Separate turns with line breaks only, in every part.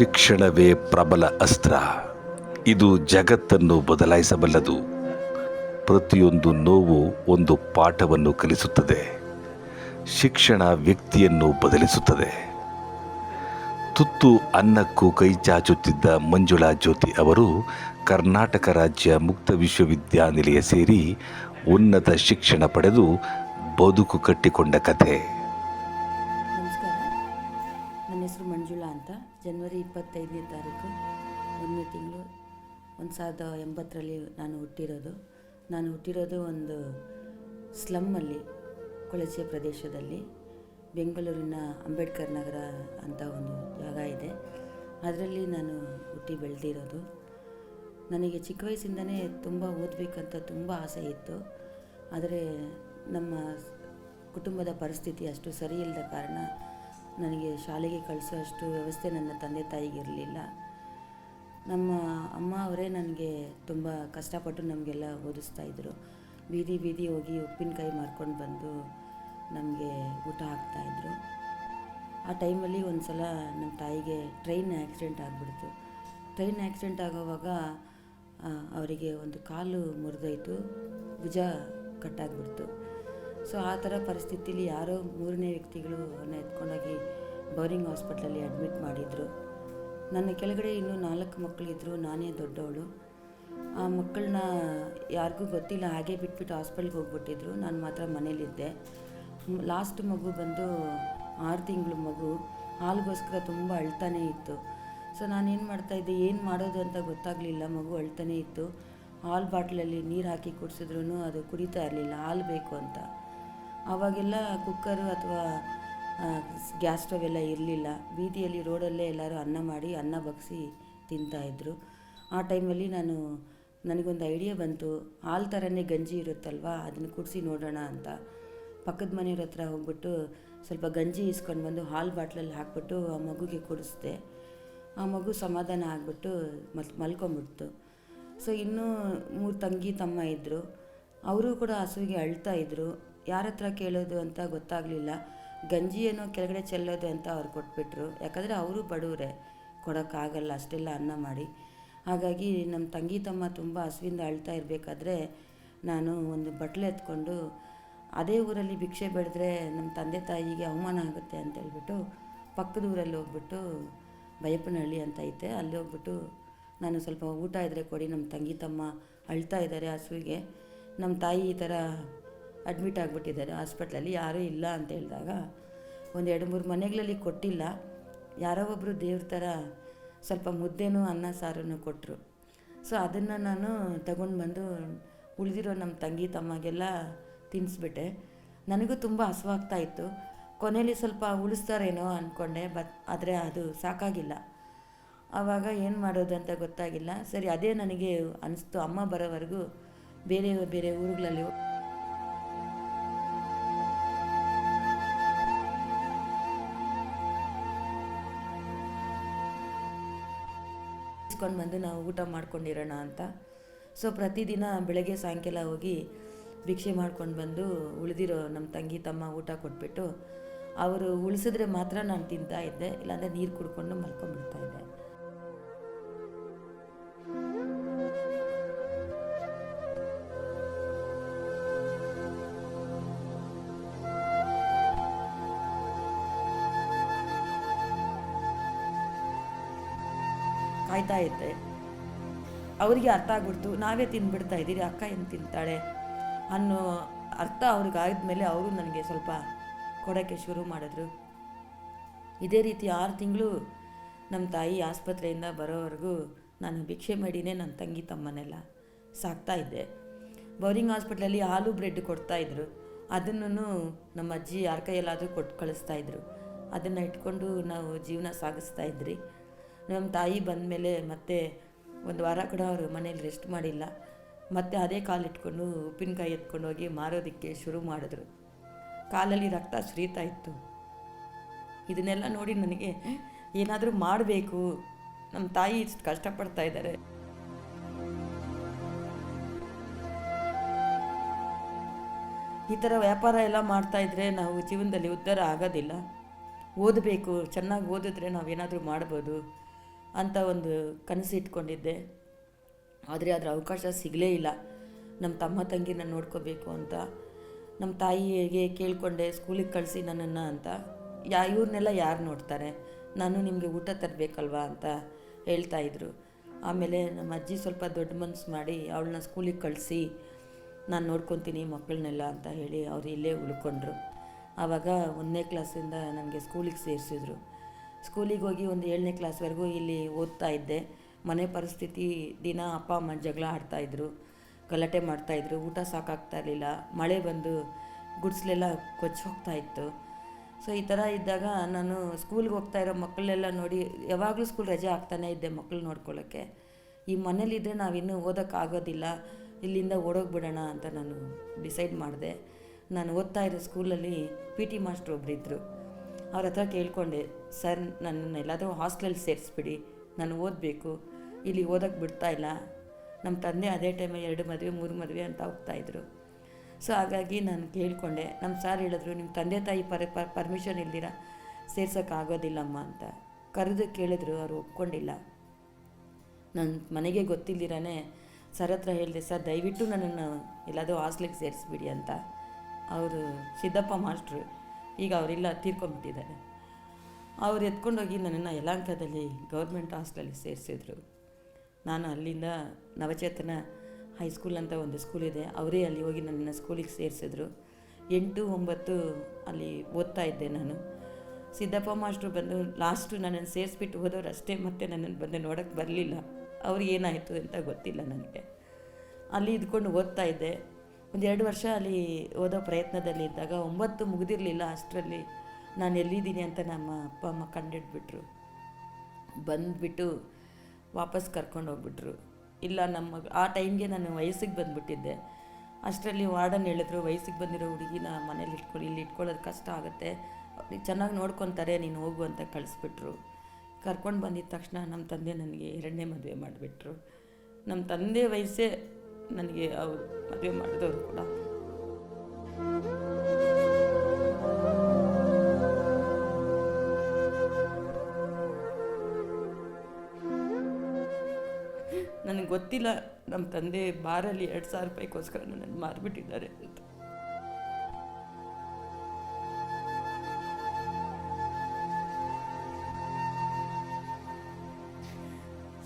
ಶಿಕ್ಷಣವೇ ಪ್ರಬಲ ಅಸ್ತ್ರ. ಇದು ಜಗತ್ತನ್ನು ಬದಲಾಯಿಸಬಲ್ಲದು. ಪ್ರತಿಯೊಂದು ನೋವು ಒಂದು ಪಾಠವನ್ನು ಕಲಿಸುತ್ತದೆ. ಶಿಕ್ಷಣ ವ್ಯಕ್ತಿಯನ್ನು ಬದಲಿಸುತ್ತದೆ. ತುತ್ತು ಅನ್ನಕ್ಕೂ ಕೈ ಚಾಚುತ್ತಿದ್ದ ಮಂಜುಳಾ ಜ್ಯೋತಿ ಅವರು ಕರ್ನಾಟಕ ರಾಜ್ಯ ಮುಕ್ತ ವಿಶ್ವವಿದ್ಯಾನಿಲಯ ಸೇರಿ ಉನ್ನತ ಶಿಕ್ಷಣ ಪಡೆದು ಬದುಕು ಕಟ್ಟಿಕೊಂಡ ಕಥೆ.
ಇಪ್ಪತ್ತೈದನೇ ತಾರೀಕು ಒಂದು ತಿಂಗಳು ಒಂದು ಸಾವಿರದ ಎಂಬತ್ತರಲ್ಲಿ ನಾನು ಹುಟ್ಟಿರೋದು. ನಾನು ಹುಟ್ಟಿರೋದು ಒಂದು ಸ್ಲಮ್ಮಲ್ಲಿ, ಕೊಳಚೆ ಪ್ರದೇಶದಲ್ಲಿ. ಬೆಂಗಳೂರಿನ ಅಂಬೇಡ್ಕರ್ ನಗರ ಅಂತ ಒಂದು ಜಾಗ ಇದೆ. ಅದರಲ್ಲಿ ನಾನು ಹುಟ್ಟಿ ಬೆಳೆದಿರೋದು. ನನಗೆ ಚಿಕ್ಕ ವಯಸ್ಸಿಂದನೇ ತುಂಬ ಓದಬೇಕಂತ ತುಂಬ ಆಸೆ ಇತ್ತು. ಆದರೆ ನಮ್ಮ ಕುಟುಂಬದ ಪರಿಸ್ಥಿತಿ ಅಷ್ಟು ಸರಿ ಇಲ್ಲದ ಕಾರಣ ನನಗೆ ಶಾಲೆಗೆ ಕಳಿಸೋ ಅಷ್ಟು ವ್ಯವಸ್ಥೆ ನನ್ನ ತಂದೆ ತಾಯಿಗಿರಲಿಲ್ಲ. ನಮ್ಮ ಅಮ್ಮ ಅವರೇ ನನಗೆ ತುಂಬ ಕಷ್ಟಪಟ್ಟು ನಮಗೆಲ್ಲ ಓದಿಸ್ತಾ ಇದ್ದರು ಬೀದಿ ಬೀದಿ ಹೋಗಿ ಉಪ್ಪಿನಕಾಯಿ ಮಾರ್ಕೊಂಡು ಬಂದು ನಮಗೆ ಊಟ ಹಾಕ್ತಾಯಿದ್ರು ಆ ಟೈಮಲ್ಲಿ ಒಂದು ಸಲ ನಮ್ಮ ತಾಯಿಗೆ ಟ್ರೈನ್ ಆ್ಯಕ್ಸಿಡೆಂಟ್ ಆಗಿಬಿಡ್ತು. ಟ್ರೈನ್ ಆ್ಯಕ್ಸಿಡೆಂಟ್ ಆಗೋವಾಗ ಅವರಿಗೆ ಒಂದು ಕಾಲು ಮುರಿದೋಯ್ತು. ಭುಜ ಕಟ್ಟಾಗ್ಬಿಡ್ತು. ಸೊ ಆ ಥರ ಪರಿಸ್ಥಿತಿಲಿ ಯಾರೋ ಮೂರನೇ ವ್ಯಕ್ತಿಗಳು ಅವನ್ನ ಎತ್ಕೊಂಡೋಗಿ ಬೌರಿಂಗ್ ಹಾಸ್ಪಿಟ್ಲಲ್ಲಿ ಅಡ್ಮಿಟ್ ಮಾಡಿದರು. ನನ್ನ ಕೆಳಗಡೆ ಇನ್ನೂ ನಾಲ್ಕು ಮಕ್ಕಳಿದ್ರು, ನಾನೇ ದೊಡ್ಡವಳು. ಆ ಮಕ್ಕಳನ್ನ ಯಾರಿಗೂ ಗೊತ್ತಿಲ್ಲ, ಹಾಗೆ ಬಿಟ್ಬಿಟ್ಟು ಹಾಸ್ಪಿಟ್ಲ್ಗೆ ಹೋಗ್ಬಿಟ್ಟಿದ್ರು. ನಾನು ಮಾತ್ರ ಮನೇಲಿದ್ದೆ. ಲಾಸ್ಟ್ ಮಗು ಬಂದು ಆರು ತಿಂಗಳು ಮಗು. ಹಾಲಿಗೋಸ್ಕರ ತುಂಬ ಅಳ್ತಾನೇ ಇತ್ತು. ಸೊ ನಾನೇನು ಮಾಡ್ತಾಯಿದ್ದೆ ಏನು ಮಾಡೋದು ಅಂತ ಗೊತ್ತಾಗಲಿಲ್ಲ. ಮಗು ಅಳ್ತಾನೇ ಇತ್ತು. ಹಾಲು ಬಾಟ್ಲಲ್ಲಿ ನೀರು ಹಾಕಿ ಕುಡಿಸಿದ್ರು ಅದು ಕುಡಿತಾ ಇರಲಿಲ್ಲ. ಹಾಲು ಬೇಕು ಅಂತ. ಆವಾಗೆಲ್ಲ ಕುಕ್ಕರು ಅಥವಾ ಗ್ಯಾಸ್ ಸ್ಟವ್ ಎಲ್ಲ ಇರಲಿಲ್ಲ. ಬೀದಿಯಲ್ಲಿ ರೋಡಲ್ಲೇ ಎಲ್ಲರೂ ಅನ್ನ ಮಾಡಿ, ಅನ್ನ ಬಗ್ಸಿ ತಿಂತಾಯಿದ್ರು ಆ ಟೈಮಲ್ಲಿ ನಾನು, ನನಗೊಂದು ಐಡಿಯಾ ಬಂತು. ಹಾಲು ಥರನೇ ಗಂಜಿ ಇರುತ್ತಲ್ವ, ಅದನ್ನು ಕುಡಿಸಿ ನೋಡೋಣ ಅಂತ. ಪಕ್ಕದ ಮನೆಯವ್ರ ಹತ್ರ ಹೋಗ್ಬಿಟ್ಟು ಸ್ವಲ್ಪ ಗಂಜಿ ಇಸ್ಕೊಂಡು ಬಂದು ಹಾಲು ಬಾಟ್ಲಲ್ಲಿ ಹಾಕ್ಬಿಟ್ಟು ಆ ಮಗುಗೆ ಕುಡಿಸ್ದೆ. ಆ ಮಗು ಸಮಾಧಾನ ಆಗಿಬಿಟ್ಟು ಮಲ್, ಮಲ್ಕೊಂಬಿಡ್ತು. ಸೊ ಇನ್ನೂ ಮೂರು ತಂಗಿ ತಮ್ಮ ಇದ್ದರು ಅವರು ಕೂಡ ಹಸುವಿಗೆ ಅಳ್ತಾ ಇದ್ದರು ಯಾರ ಹತ್ರ ಕೇಳೋದು ಅಂತ ಗೊತ್ತಾಗಲಿಲ್ಲ. ಗಂಜಿ ಏನೋ ಕೆಳಗಡೆ ಚೆಲ್ಲೋದು ಅಂತ ಅವ್ರು ಕೊಟ್ಬಿಟ್ರು. ಯಾಕಂದರೆ ಅವರು ಬಡವರೇ, ಕೊಡೋಕ್ಕಾಗಲ್ಲ, ಅಷ್ಟೆಲ್ಲ ಅನ್ನ ಮಾಡಿ. ಹಾಗಾಗಿ ನಮ್ಮ ತಂಗಿ ತಮ್ಮ ತುಂಬ ಹಸುವಿಂದ ಅಳ್ತಾ ಇರಬೇಕಾದ್ರೆ ನಾನು ಒಂದು ಬಟ್ಲೆ ಎತ್ಕೊಂಡು ಅದೇ ಊರಲ್ಲಿ ಭಿಕ್ಷೆ ಬೆಳೆದ್ರೆ ನಮ್ಮ ತಂದೆ ತಾಯಿಗೆ ಅವಮಾನ ಆಗುತ್ತೆ ಅಂತ ಹೇಳ್ಬಿಟ್ಟು ಪಕ್ಕದ ಊರಲ್ಲಿ ಹೋಗ್ಬಿಟ್ಟು ಬೈಯಪ್ಪನಹಳ್ಳಿ ಅಂತ ಐತೆ. ಅಲ್ಲಿ ಹೋಗ್ಬಿಟ್ಟು ನಾನು ಸ್ವಲ್ಪ ಊಟ ಇದ್ದರೆ ಕೊಡಿ, ನಮ್ಮ ತಂಗಿ ತಮ್ಮ ಅಳ್ತಾ ಇದ್ದಾರೆ ಹಸುವಿಗೆ. ನಮ್ಮ ತಾಯಿ ಈ ಥರ ಅಡ್ಮಿಟ್ ಆಗಿಬಿಟ್ಟಿದ್ದಾರೆ ಹಾಸ್ಪಿಟ್ಲಲ್ಲಿ, ಯಾರೂ ಇಲ್ಲ ಅಂತ ಹೇಳಿದಾಗ ಒಂದು ಎರಡು ಮೂರು ಮನೆಗಳಲ್ಲಿ ಕೊಟ್ಟಿಲ್ಲ. ಯಾರೋ ಒಬ್ಬರು ದೇವ್ರ ಥರ ಸ್ವಲ್ಪ ಮುದ್ದೆನೂ ಅನ್ನ ಸಾರನ್ನು ಕೊಟ್ಟರು ಸೊ ಅದನ್ನು ನಾನು ತಗೊಂಡು ಬಂದು ಉಳಿದಿರೋ ನಮ್ಮ ತಂಗಿ ತಮ್ಮಗೆಲ್ಲ ತಿನ್ನಿಸ್ಬಿಟ್ಟೆ ನನಗೂ ತುಂಬ ಹಸುವಾಗ್ತಾ ಇತ್ತು. ಕೊನೆಯಲ್ಲಿ ಸ್ವಲ್ಪ ಉಳಿಸ್ತಾರೇನೋ ಅಂದ್ಕೊಂಡೆ, ಬಟ್ ಆದರೆ ಅದು ಸಾಕಾಗಿಲ್ಲ. ಆವಾಗ ಏನು ಮಾಡೋದು ಅಂತ ಗೊತ್ತಾಗಿಲ್ಲ. ಸರಿ, ಅದೇ ನನಗೆ ಅನಿಸ್ತು. ಅಮ್ಮ ಬರೋವರೆಗೂ ಬೇರೆ ಬೇರೆ ಊರುಗಳಲ್ಲಿ ಇಸ್ಕೊಂಡು ಬಂದು ನಾವು ಊಟ ಮಾಡ್ಕೊಂಡಿರೋಣ ಅಂತ. ಸೊ ಪ್ರತಿದಿನ ಬೆಳಗ್ಗೆ ಸಾಯಂಕಾಲ ಹೋಗಿ ಭಿಕ್ಷೆ ಮಾಡ್ಕೊಂಡು ಬಂದು ಉಳಿದಿರೋ ನಮ್ಮ ತಂಗಿ, ತಮ್ಮ ಊಟ ಕೊಟ್ಬಿಟ್ಟು, ಅವರು ಉಳಿಸಿದ್ರೆ ಮಾತ್ರ ನಾನು ತಿಂತಾ ಇದ್ದೆ, ಇಲ್ಲಾಂದರೆ ನೀರು ಕುಡ್ಕೊಂಡು ಮಲ್ಕೊಂಡ್ಬಿಡ್ತಾ ಇದ್ದೆ. ಕಾಯ್ತಾ ಇದ್ದೆ. ಅವರಿಗೆ ಅರ್ಥ ಆಗ್ಬಿಡ್ತು, ನಾವೇ ತಿಂದ್ಬಿಡ್ತಾ ಇದ್ದೀರಿ, ಅಕ್ಕ ಏನು ತಿಂತಾಳೆ? ಅನ್ನೋ ಅರ್ಥ ಅವ್ರಿಗೆ ಆದಮೇಲೆ ಅವರು ನನಗೆ ಸ್ವಲ್ಪ ಕೊಡೋಕ್ಕೆ ಶುರು ಮಾಡಿದ್ರು. ಇದೇ ರೀತಿ ಆರು ತಿಂಗಳು ನಮ್ಮ ತಾಯಿ ಆಸ್ಪತ್ರೆಯಿಂದ ಬರೋವರೆಗೂ ನಾನು ಭಿಕ್ಷೆ ಮಾಡಿನೇ ನನ್ನ ತಂಗಿ ತಮ್ಮನೆಲ್ಲ ಸಾಕ್ತಾ ಇದ್ದೆ. ಬೌರಿಂಗ್ ಹಾಸ್ಪಿಟ್ಲಲ್ಲಿ ಹಾಲು ಬ್ರೆಡ್ ಕೊಡ್ತಾಯಿದ್ರು ಅದನ್ನು ನಮ್ಮ ಅಜ್ಜಿ ಯಾರ ಕೈಯಲ್ಲಾದರೂ ಕೊಟ್ಟು ಕಳಿಸ್ತಾ ಇದ್ರು. ಅದನ್ನು ಇಟ್ಕೊಂಡು ನಾವು ಜೀವನ ಸಾಗಿಸ್ತಾ ಇದ್ರಿ. ನಮ್ಮ ತಾಯಿ ಬಂದಮೇಲೆ ಮತ್ತೆ ಒಂದು ವಾರ ಕೂಡ ಅವರು ಮನೇಲಿ ರೆಸ್ಟ್ ಮಾಡಿಲ್ಲ. ಮತ್ತೆ ಅದೇ ಕಾಲು ಇಟ್ಕೊಂಡು ಉಪ್ಪಿನಕಾಯಿ ಎತ್ಕೊಂಡು ಹೋಗಿ ಮಾರೋದಕ್ಕೆ ಶುರು ಮಾಡಿದ್ರು. ಕಾಲಲ್ಲಿ ರಕ್ತ ಸುರಿತಾ ಇತ್ತು. ಇದನ್ನೆಲ್ಲ ನೋಡಿ ನನಗೆ ಏನಾದರೂ ಮಾಡಬೇಕು. ನಮ್ಮ ತಾಯಿ ಇಷ್ಟು ಕಷ್ಟಪಡ್ತಾ ಇದ್ದಾರೆ. ಈ ಥರ ವ್ಯಾಪಾರ ಎಲ್ಲ ಮಾಡ್ತಾ ಇದ್ರೆ ನಾವು ಜೀವನದಲ್ಲಿ ಉದ್ಧಾರ ಆಗೋದಿಲ್ಲ. ಓದಬೇಕು, ಚೆನ್ನಾಗಿ ಓದಿದ್ರೆ ನಾವೇನಾದರೂ ಮಾಡ್ಬೋದು. ಅಂತ ಒಂದು ಕನಸು ಇಟ್ಕೊಂಡಿದ್ದೆ. ಆದರೆ ಅದರ ಅವಕಾಶ ಸಿಗಲೇ ಇಲ್ಲ. ನಮ್ಮ ತಮ್ಮ ತಂಗಿನ ನೋಡ್ಕೋಬೇಕು ಅಂತ ನಮ್ಮ ತಾಯಿಗೆ ಕೇಳಿಕೊಂಡೆ, ಸ್ಕೂಲಿಗೆ ಕಳಿಸಿ ನನ್ನನ್ನು ಅಂತ. ಯಾ ಇವ್ರನ್ನೆಲ್ಲ ಯಾರು ನೋಡ್ತಾರೆ? ನಾನು ನಿಮಗೆ ಊಟ ತರಬೇಕಲ್ವಾ ಅಂತ ಹೇಳ್ತಾಯಿದ್ರು ಆಮೇಲೆ ನಮ್ಮ ಅಜ್ಜಿ ಸ್ವಲ್ಪ ದೊಡ್ಡ ಮನಸ್ಸು ಮಾಡಿ, ಅವಳನ್ನ ಸ್ಕೂಲಿಗೆ ಕಳಿಸಿ, ನಾನು ನೋಡ್ಕೊತೀನಿ ಮಕ್ಕಳನ್ನೆಲ್ಲ ಅಂತ ಹೇಳಿ ಅವರು ಇಲ್ಲೇ ಉಳ್ಕೊಂಡ್ರು. ಆವಾಗ ಒಂದನೇ ಕ್ಲಾಸಿಂದ ನನಗೆ ಸ್ಕೂಲಿಗೆ ಸೇರಿಸಿದ್ರು. ಸ್ಕೂಲಿಗೆ ಹೋಗಿ ಒಂದು ಏಳನೇ ಕ್ಲಾಸ್ವರೆಗೂ ಇಲ್ಲಿ ಓದ್ತಾ ಇದ್ದೆ. ಮನೆ ಪರಿಸ್ಥಿತಿ, ದಿನ ಅಪ್ಪ, ಅಮ್ಮ ಜಗಳ ಆಡ್ತಾಯಿದ್ರು ಗಲಾಟೆ ಮಾಡ್ತಾಯಿದ್ರು ಊಟ ಸಾಕಾಗ್ತಾ ಇರಲಿಲ್ಲ. ಮಳೆ ಬಂದು ಗುಡ್ಸ್ಲೆಲ್ಲ ಕೊಚ್ಚಿ ಹೋಗ್ತಾ ಇತ್ತು. ಸೊ ಈ ಥರ ಇದ್ದಾಗ ನಾನು ಸ್ಕೂಲ್ಗೆ ಹೋಗ್ತಾ ಇರೋ ಮಕ್ಕಳೆಲ್ಲ ನೋಡಿ, ಯಾವಾಗಲೂ ಸ್ಕೂಲ್ ರಜೆ ಆಗ್ತಾನೆ ಇದ್ದೆ ಮಕ್ಕಳು ನೋಡ್ಕೊಳ್ಳೋಕ್ಕೆ ಈ ಮನೇಲಿದ್ದರೆ ನಾವಿನ್ನೂ ಓದೋಕ್ಕಾಗೋದಿಲ್ಲ ಇಲ್ಲಿಂದ ಓಡೋಗ್ಬಿಡೋಣ ಅಂತ ನಾನು ಡಿಸೈಡ್ ಮಾಡಿದೆ. ನಾನು ಓದ್ತಾ ಇರೋ ಸ್ಕೂಲಲ್ಲಿ ಪಿ ಟಿ ಮಾಸ್ಟ್ರು ಒಬ್ಬರಿದ್ದರು ಅವ್ರ ಹತ್ರ ಕೇಳ್ಕೊಂಡೆ ಸರ್ ನನ್ನನ್ನು ಎಲ್ಲಾದರೂ ಹಾಸ್ಟೆಲಲ್ಲಿ ಸೇರಿಸ್ಬಿಡಿ. ನಾನು ಓದಬೇಕು. ಇಲ್ಲಿ ಓದೋಕ್ಕೆ ಬಿಡ್ತಾ ಇಲ್ಲ. ನಮ್ಮ ತಂದೆ ಅದೇ ಟೈಮಲ್ಲಿ ಎರಡು ಮದುವೆ, ಮೂರು ಮದುವೆ ಅಂತ ಹೋಗ್ತಾಯಿದ್ರು ಸೊ, ಹಾಗಾಗಿ ನಾನು ಕೇಳಿಕೊಂಡೆ. ನಮ್ಮ ಸಾರ್ ಹೇಳಿದ್ರು, ನಿಮ್ಮ ತಂದೆ ತಾಯಿ ಪರ್ ಪರ್ಮಿಷನ್ ಇಲ್ದಿರ ಸೇರ್ಸೋಕ್ಕಾಗೋದಿಲ್ಲಮ್ಮ ಅಂತ. ಕರೆದು ಕೇಳಿದ್ರು, ಅವರು ಒಪ್ಕೊಂಡಿಲ್ಲ. ನನ್ನ ಮನೆಗೆ ಗೊತ್ತಿಲ್ದಿರಾನೆ ಸರ್ ಹತ್ರ ಹೇಳಿದೆ, ಸರ್, ದಯವಿಟ್ಟು ನನ್ನನ್ನು ಎಲ್ಲಾದರೂ ಹಾಸ್ಟ್ಲಿಗೆ ಸೇರಿಸ್ಬಿಡಿ ಅಂತ. ಅವರು ಸಿದ್ದಪ್ಪ ಮಾಸ್ಟ್ರು. ಈಗ ಅವರಿಲ್ಲ ತೀರ್ಕೊಂಬಿಟ್ಟಿದ್ದಾರೆ ಅವ್ರು ಎತ್ಕೊಂಡೋಗಿ ನನ್ನನ್ನು ಯಲಾಂಕದಲ್ಲಿ ಗೌರ್ಮೆಂಟ್ ಹಾಸ್ಟೆಲಲ್ಲಿ ಸೇರಿಸಿದ್ರು. ನಾನು ಅಲ್ಲಿಂದ ನವಚೇತನ ಹೈಸ್ಕೂಲ್ ಅಂತ ಒಂದು ಸ್ಕೂಲ್ ಇದೆ. ಅವರೇ ಅಲ್ಲಿ ಹೋಗಿ ನನ್ನನ್ನು ಸ್ಕೂಲಿಗೆ ಸೇರಿಸಿದ್ರು. ಎಂಟು ಒಂಬತ್ತು ಅಲ್ಲಿ ಓದ್ತಾ ಇದ್ದೆ ನಾನು. ಸಿದ್ದಪ್ಪ ಮಾಸ್ಟ್ರು ಬಂದು ಲಾಸ್ಟು ನನ್ನನ್ನು ಸೇರಿಸ್ಬಿಟ್ಟು ಹೋದವ್ರು ಅಷ್ಟೇ, ಮತ್ತೆ ನನ್ನನ್ನು ಬಂದು ನೋಡೋಕ್ಕೆ ಬರಲಿಲ್ಲ. ಅವ್ರಿಗೆ ಏನಾಯಿತು ಅಂತ ಗೊತ್ತಿಲ್ಲ ನನಗೆ. ಅಲ್ಲಿ ಇದ್ಕೊಂಡು ಓದ್ತಾ ಇದ್ದೆ. ಒಂದೆರಡು ವರ್ಷ ಅಲ್ಲಿ ಓದೋ ಪ್ರಯತ್ನದಲ್ಲಿ ಇದ್ದಾಗ ಒಂಬತ್ತು ಮುಗಿದಿರಲಿಲ್ಲ ಅಷ್ಟರಲ್ಲಿ. ನಾನು ಎಲ್ಲಿದ್ದೀನಿ ಅಂತ ನಮ್ಮ ಅಪ್ಪ ಅಮ್ಮ ಕಂಡಿಡ್ಬಿಟ್ರು ಬಂದುಬಿಟ್ಟು ವಾಪಸ್ ಕರ್ಕೊಂಡು ಹೋಗ್ಬಿಟ್ರು. ಇಲ್ಲ, ನಮ್ಮ ಆ ಟೈಮ್ಗೆ ನಾನು ವಯಸ್ಸಿಗೆ ಬಂದುಬಿಟ್ಟಿದ್ದೆ. ಅಷ್ಟರಲ್ಲಿ ವಾರ್ಡನ್ ಹೇಳಿದ್ರು, ವಯಸ್ಸಿಗೆ ಬಂದಿರೋ ಹುಡುಗಿನ ಮನೇಲಿ ಇಟ್ಕೊಳ್ಳಿ, ಇಲ್ಲಿ ಇಟ್ಕೊಳ್ಳೋದು ಕಷ್ಟ ಆಗುತ್ತೆ. ಚೆನ್ನಾಗಿ ನೋಡ್ಕೊತಾರೆ, ನೀನು ಹೋಗು ಅಂತ ಕಳಿಸ್ಬಿಟ್ರು. ಕರ್ಕೊಂಡು ಬಂದಿದ್ದ ತಕ್ಷಣ ನಮ್ಮ ತಂದೆ ನನಗೆ ಎರಡನೇ ಮದುವೆ ಮಾಡಿಬಿಟ್ರು. ನಮ್ಮ ತಂದೆ ವಯಸ್ಸೇ ನನಗೆ ಅವ್ರು ಮದುವೆ ಮಾಡಿದವರು ಕೂಡ. ಗೊತ್ತಿಲ್ಲ ನಮ್ಮ ತಂದೆ ಬಾರಲ್ಲಿ ಎರಡು ಸಾವಿರ ರೂಪಾಯಿಗೋಸ್ಕರ ನನ್ನನ್ನು ಮಾರಿಬಿಟ್ಟಿದ್ದಾರೆ ಅಂತ.